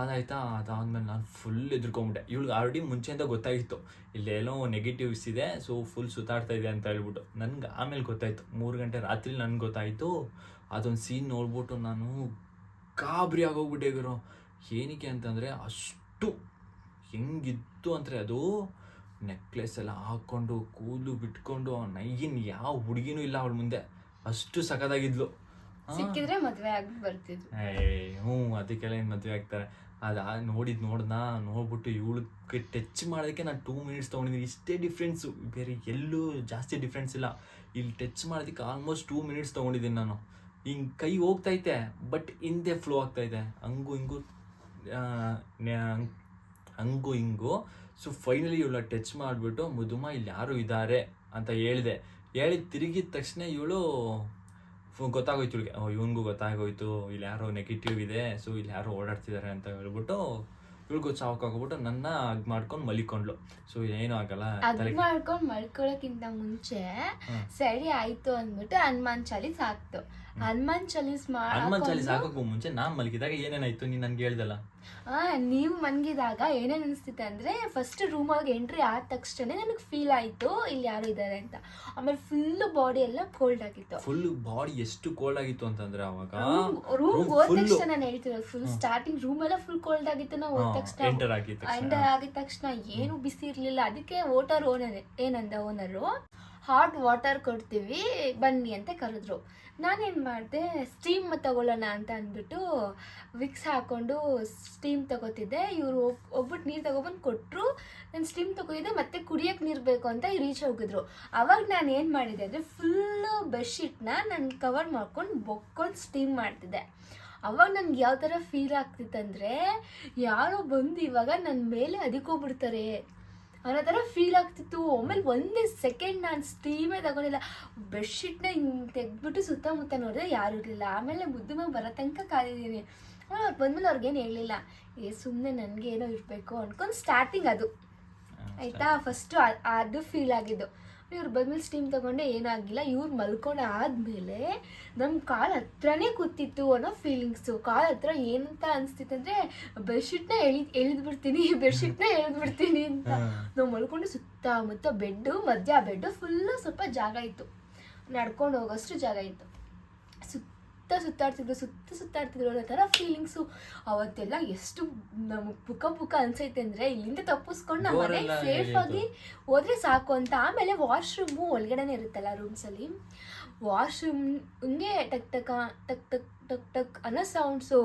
ಅದಾಯ್ತಾ? ಅದಾದ್ಮೇಲೆ ನಾನು ಫುಲ್ ಎದುರ್ಕೊಂಬಿಟ್ಟೆ. ಇವಳಿಗೆ ಆಲ್ರೆಡಿ ಮುಂಚೆಯಿಂದ ಗೊತ್ತಾಗಿತ್ತು ಇಲ್ಲೇನೋ ನೆಗೆಟಿವ್ಸ್ ಇದೆ ಸೊ ಫುಲ್ ಸುತ್ತಾಡ್ತಾ ಇದೆ ಅಂತ ಹೇಳ್ಬಿಟ್ಟು. ನನ್ಗೆ ಆಮೇಲೆ ಗೊತ್ತಾಯ್ತು. ಮೂರು ಗಂಟೆ ರಾತ್ರಿ ನನ್ಗೆ ಗೊತ್ತಾಯಿತು. ಅದೊಂದು ಸೀನ್ ನೋಡ್ಬಿಟ್ಟು ನಾನು ಗಾಬರಿ ಆಗೋಗ್ಬಿಟ್ಟೆ ಗುರು. ಏನಕ್ಕೆ ಅಂತಂದರೆ ಅಷ್ಟು ಹೆಂಗಿತ್ತು ಅಂದರೆ ಅದು ನೆಕ್ಲೆಸ್ ಎಲ್ಲ ಹಾಕ್ಕೊಂಡು ಕೂದಲು ಬಿಟ್ಕೊಂಡು ನೈಗಿನ್ ಯಾವ ಹುಡುಗಿನೂ ಇಲ್ಲ ಅವಳ ಮುಂದೆ. ಅಷ್ಟು ಸಖತ್ತಾಗಿದ್ಲು. ಸಿಕ್ಕಿದ್ರೆ ಮದ್ವೆ ಆಗಿ ಬರ್ತಿದ್ರು ಹ್ಞೂ ಅದಕ್ಕೆಲ್ಲ ಏನು ಮದುವೆ ಆಗ್ತಾರೆ? ಅದು ನೋಡಿದ್ ನೋಡ್ದ ನೋಡ್ಬಿಟ್ಟು ಇವಳಿಗೆ ಟಚ್ ಮಾಡೋದಕ್ಕೆ ನಾನು ಟೂ ಮಿನಿಟ್ಸ್ ತೊಗೊಂಡಿದ್ದೀನಿ ಇಷ್ಟೇ ಡಿಫ್ರೆನ್ಸು ಬೇರೆ ಎಲ್ಲೂ ಜಾಸ್ತಿ ಡಿಫ್ರೆನ್ಸ್ ಇಲ್ಲ. ಇಲ್ಲಿ ಟಚ್ ಮಾಡೋದಕ್ಕೆ ಆಲ್ಮೋಸ್ಟ್ ಟೂ ಮಿನಿಟ್ಸ್ ತೊಗೊಂಡಿದ್ದೀನಿ ನಾನು. ಹಿಂಗೆ ಕೈ ಹೋಗ್ತೈತೆ ಬಟ್ ಹಿಂದೆ ಫ್ಲೋ ಆಗ್ತೈತೆ. ಹಂಗು ಹಿಂಗು ಹಂಗು ಹಿಂಗು. ಸೊ ಫೈನಲಿ ಇವಳ ಟಚ್ ಮಾಡಿಬಿಟ್ಟು, ಮುದುಮ, ಇಲ್ಲಿ ಯಾರು ಇದ್ದಾರೆ ಅಂತ ಹೇಳಿದೆ. ಹೇಳಿ ತಿರುಗಿದ ತಕ್ಷಣ ಇವಳು ಗೊತ್ತಾಗೋಯ್ತು ಇವಳಿಗೆ. ಇವನಿಗೂ ಗೊತ್ತಾಗೋಯ್ತು. ಇಲ್ಲಿ ಯಾರೋ ನೆಗೆಟಿವ್ ಇದೆ. ಸೊ ಇಲ್ಲಿ ಯಾರೋ ಓಡಾಡ್ತಿದ್ದಾರೆ ಅಂತ ಹೇಳ್ಬಿಟ್ಟು ಇವಳಿಗೂ ಚಾವಕ್ಕಾಗ್ಬಿಟ್ಟು ನನ್ನ ಅಗ್ ಮಾಡ್ಕೊಂಡು ಮಲಿಕೊಂಡ್ಲು ಸೊ ಏನು ಆಗಲ್ಲ. ಅದ್ ಮಾಡ್ಕೊಂಡ್ ಮಲ್ಕೊಳಕ್ಕಿಂತ ಮುಂಚೆ ಸರಿ ಆಯ್ತು ಅಂದ್ಬಿಟ್ಟು ಹನುಮಾನ್ ಚಾಲೀಸ್ ಹಾಕ್ತು. ಹನುಮಾನ್ ಚಾಲೀಸ್ ಹನುಮಾನ್ ಚಾಲಿಸ್ ಹಾಕೋಕ್ಕೂ ಮುಂಚೆ ನಾನ್ ಮಲಗಿದಾಗ ಏನೇನಾಯ್ತು ನೀನ್ ನನ್ಗೆ ಹೇಳ್ದಲ್ಲ? ನೀವು ಮನ್ಗಿದಾಗ ಏನೇನು ಅನಿಸ್ತಿತ್ತು ಅಂದ್ರೆ ಫಸ್ಟ್ ರೂಮ್ ಒಳಗೆ ಎಂಟ್ರಿ ಆದ ತಕ್ಷಣ ನನಗೆ ಫೀಲ್ ಆಯ್ತು ಇಲ್ಲಿ ಯಾರು ಇದ್ದಾರೆ ಅಂತ. ಆಮೇಲೆ ಫುಲ್ ಬಾಡಿ ಎಲ್ಲ ಕೋಲ್ಡ್ ಆಗಿತ್ತು. ಫುಲ್ ಬಾಡಿ ಎಷ್ಟು ಕೋಲ್ಡ್ ಆಗಿತ್ತು ಅಂತಂದ್ರೆ ಅವಾಗ? ರೂಮ್ ಹೋದ ತಕ್ಷಣ ನಾನು ಹೇಳ್ತಿರೋದು ಫುಲ್ ಸ್ಟಾರ್ಟಿಂಗ್ ರೂಮ್ ಎಲ್ಲ ಫುಲ್ ಕೋಲ್ಡ್ ಆಗಿತ್ತು ನಾವು ಹೋದ ತಕ್ಷಣ. ಎಂಟರ್ ಆಗಿದ ತಕ್ಷಣ. ಏನು ಬಿಸಿ ಇರಲಿಲ್ಲ. ಅದಕ್ಕೆ ಓಟರ್ ಓನರ್ ಏನಂದ ಓನರು ಹಾಟ್ ವಾಟರ್ ಕೊಡ್ತೀವಿ, ಬನ್ನಿ ಅಂತ ಕರೆದ್ರು. ನಾನೇನು ಮಾಡಿದೆ ಸ್ಟೀಮ್ ತಗೊಳ್ಳೋಣ ಅಂತ ಅಂದ್ಬಿಟ್ಟು ವಿಕ್ಸ್ ಹಾಕ್ಕೊಂಡು ಸ್ಟೀಮ್ ತಗೋತಿದ್ದೆ. ಇವರು ಒಬ್ಬಟ್ಟು ನೀರು ತಗೊಬಂದು ಕೊಟ್ಟರು ನಾನು ಸ್ಟೀಮ್ ತಗೋತಿದ್ದೆ ಮತ್ತೆ ಕುಡಿಯೋಕ್ಕೆ ನೀರು ಬೇಕು ಅಂತ ರೀಚ್ ಹೋಗಿದ್ರು. ಅವಾಗ ನಾನು ಏನು ಮಾಡಿದೆ ಅಂದರೆ ಫುಲ್ಲು ಬೆಡ್ಶೀಟ್ನ ನಾನು ಕವರ್ ಮಾಡ್ಕೊಂಡು ಬೊಕ್ಕೊಂಡು ಸ್ಟೀಮ್ ಮಾಡ್ತಿದ್ದೆ. ಅವಾಗ ನನಗೆ ಯಾವ ಥರ ಫೀಲ್ ಆಗ್ತಿತ್ತಂದರೆ, ಯಾರೋ ಬಂದು ಇವಾಗ ನನ್ನ ಮೇಲೆ ಅದಕ್ಕೋಗ್ಬಿಡ್ತಾರೆ. ಅನ್ನೋ ಥರ ಫೀಲ್ ಆಗ್ತಿತ್ತು. ಆಮೇಲೆ ಒಂದೇ ಸೆಕೆಂಡ್ ನಾನು ಸ್ಟೀಮೇ ತಗೊಂಡಿಲ್ಲ. ಬೆಡ್ಶೀಟ್ನ ಹಿಂಗೆ ತೆಗೆದ್ಬಿಟ್ಟು ಸುತ್ತಮುತ್ತ ನೋಡಿದ್ರೆ ಯಾರು ಇರಲಿಲ್ಲ. ಆಮೇಲೆ ಮುದ್ದು ಮ್ಯಾಗ ಬರೋ ತನಕ ಕಾದಿದ್ದೀನಿ. ಆಮೇಲೆ ಅವ್ರು ಬಂದ್ಮೇಲೆ ಅವ್ರಿಗೇನು ಹೇಳಲಿಲ್ಲ. ಏ ಸುಮ್ಮನೆ ನನಗೆ ಏನೋ ಇರಬೇಕು ಅನ್ಕೊಂಡು ಸ್ಟಾರ್ಟಿಂಗ್ ಅದು. ಆಯಿತಾ? ಫಸ್ಟು ಅದು ಫೀಲ್ ಆಗಿದ್ದು. ಇವ್ರು ಬಂದ್ಮೇಲೆ ಸ್ಟೀಮ್ ತಗೊಂಡೆ ಏನಾಗಿಲ್ಲ ಇವ್ರು ಮಲ್ಕೊಂಡು ಆದಮೇಲೆ ನಮ್ಮ ಕಾಲು ಹತ್ರನೇ ಕೂತಿತ್ತು ಅನ್ನೋ ಫೀಲಿಂಗ್ಸು ಕಾಲು ಹತ್ರ ಏನಂತ ಅನಿಸ್ತಿತ್ತು ಅಂದರೆ ಬೆಡ್ಶೀಟ್ನ ಎಳಿ ಎಳೆದು ಬಿಡ್ತೀನಿ ಬೆಡ್ಶೀಟ್ನ ಎಳೆದು ಬಿಡ್ತೀನಿ ಅಂತ ನಾವು ಮಲ್ಕೊಂಡು ಸುತ್ತಮುತ್ತ ಬೆಡ್ಡು ಮಧ್ಯ ಬೆಡ್ಡು ಫುಲ್ಲು ಸ್ವಲ್ಪ ಜಾಗ ಇತ್ತು. ನಡ್ಕೊಂಡು ಹೋಗೋಷ್ಟು ಜಾಗ ಇತ್ತು. ಸುತ್ತ ಸುತ್ತಾಡ್ತಿದ್ರು ಸುತ್ತ ಸುತ್ತಾಡ್ತಿದ್ರು ಅನ್ನೋ ಥರ ಫೀಲಿಂಗ್ಸು ಅವತ್ತೆಲ್ಲ ಎಷ್ಟು ನಮಗೆ ಪುಕ ಪುಕ ಅನ್ಸೈತೆ ಅಂದರೆ ಇಲ್ಲಿಂದ ತಪ್ಪಿಸ್ಕೊಂಡು ನಮ್ಮ ಮನೆಗೆ ಸೇಫ್ ಆಗಿ ಹೋದ್ರೆ ಸಾಕು ಅಂತ. ಆಮೇಲೆ ವಾಶ್ರೂಮು ಒಳಗಡೆನೆ ಇರುತ್ತಲ್ಲ ರೂಮ್ಸಲ್ಲಿ ವಾಶ್ರೂಮ್ ಹಿಂಗೆ ಟಕ್ ಟಕ ಟಕ್ ಟಕ್ ಟಕ್ ಟಕ್ ಅನ್ನೋ ಸೌಂಡ್ಸು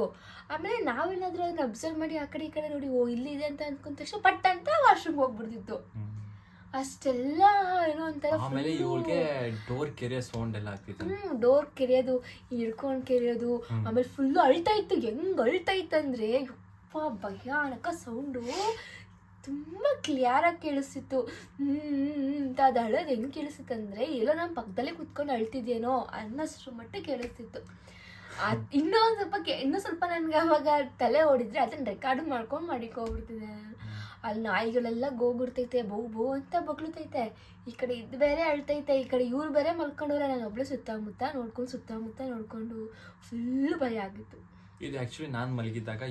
ಆಮೇಲೆ ನಾವೇನಾದರೂ ಅದನ್ನ ಅಬ್ಸರ್ವ್ ಮಾಡಿ ಆ ಕಡೆ ಈ ಕಡೆ ನೋಡಿ ಓ ಇಲ್ಲಿದೆ ಅಂತ ಅಂದ್ಕೊಂಡ ತಕ್ಷಣ ಪಟ್ ಅಂತ ವಾಶ್ರೂಮ್ ಹೋಗ್ಬಿಡ್ತಿತ್ತು. ಅಷ್ಟೆಲ್ಲ ಏನೋ ಒಂಥರ ಆಮೇಲೆ ಇವಳಿಗೆ ಡೋರ್ ಕೆರೆ ಸೌಂಡ್ ಎಲ್ಲ ಆಗ್ತಿತ್ತು. ಹ್ಮ್ ಡೋರ್ ಕೆರೆಯೋದು ಹಿಡ್ಕೊಂಡು ಕೆರೆಯೋದು ಆಮೇಲೆ ಫುಲ್ಲು ಅಳ್ತಾ ಇತ್ತು. ಹೆಂಗ್ ಅಳ್ತಾ ಇತ್ತಂದ್ರೆ ಯಪ್ಪ ಭಯಾನಕ ಸೌಂಡು ತುಂಬ ಕ್ಲಿಯರಾಗಿ ಕೇಳಿಸ್ತಿತ್ತು. ಅಂತ ಅದು ಅಳೋದು ಹೆಂಗ್ ಕೇಳಿಸ್ತಿತ್ತಂದ್ರೆ ಎಲ್ಲೋ ನಮ್ಮ ಪಕ್ಕದಲ್ಲೇ ಕುತ್ಕೊಂಡು ಅಳ್ತಿದ್ಯೇನೋ ಅನ್ನೋಷ್ಟ್ರ ಮಟ್ಟ ಕೇಳಿಸ್ತಿತ್ತು. ಅದು ಇನ್ನೂ ಸ್ವಲ್ಪ ಕೆ ಇನ್ನೂ ಸ್ವಲ್ಪ ನನ್ಗೆ ಅವಾಗ ತಲೆ ಓಡಿದ್ರೆ ಅದನ್ನ ರೆಕಾರ್ಡ್ ಮಾಡ್ಕೊಂಡು ಮಾಡಿಕೋಗ್ಬಿಡ್ತಿದ್ದೆ. ಅಲ್ಲಿ ನಾಯಿಗಳೆಲ್ಲ ಗೋಗುಡ್ತೈತೆ ಬೋ ಬೋ ಅಂತ ಬಗ್ಳುತೈತೆ ಈ ಕಡೆ ಇದು ಬೇರೆ ಅಳ್ತೈತೆ ಈ ಕಡೆ ಇವ್ರು ಬೇರೆ ಮಲ್ಕೊಂಡವ್ರೆ. ನಾನು ಒಬ್ಳೆ ಸುತ್ತಮುತ್ತ ನೋಡ್ಕೊಂಡು ಸುತ್ತಮುತ್ತ ನೋಡ್ಕೊಂಡು ಫುಲ್ ಭಯ ಆಗಿತ್ತು. ಇದು ಆಕ್ಚುಲಿ ನಾನು ಮಲಗಿದ್ದಾಗ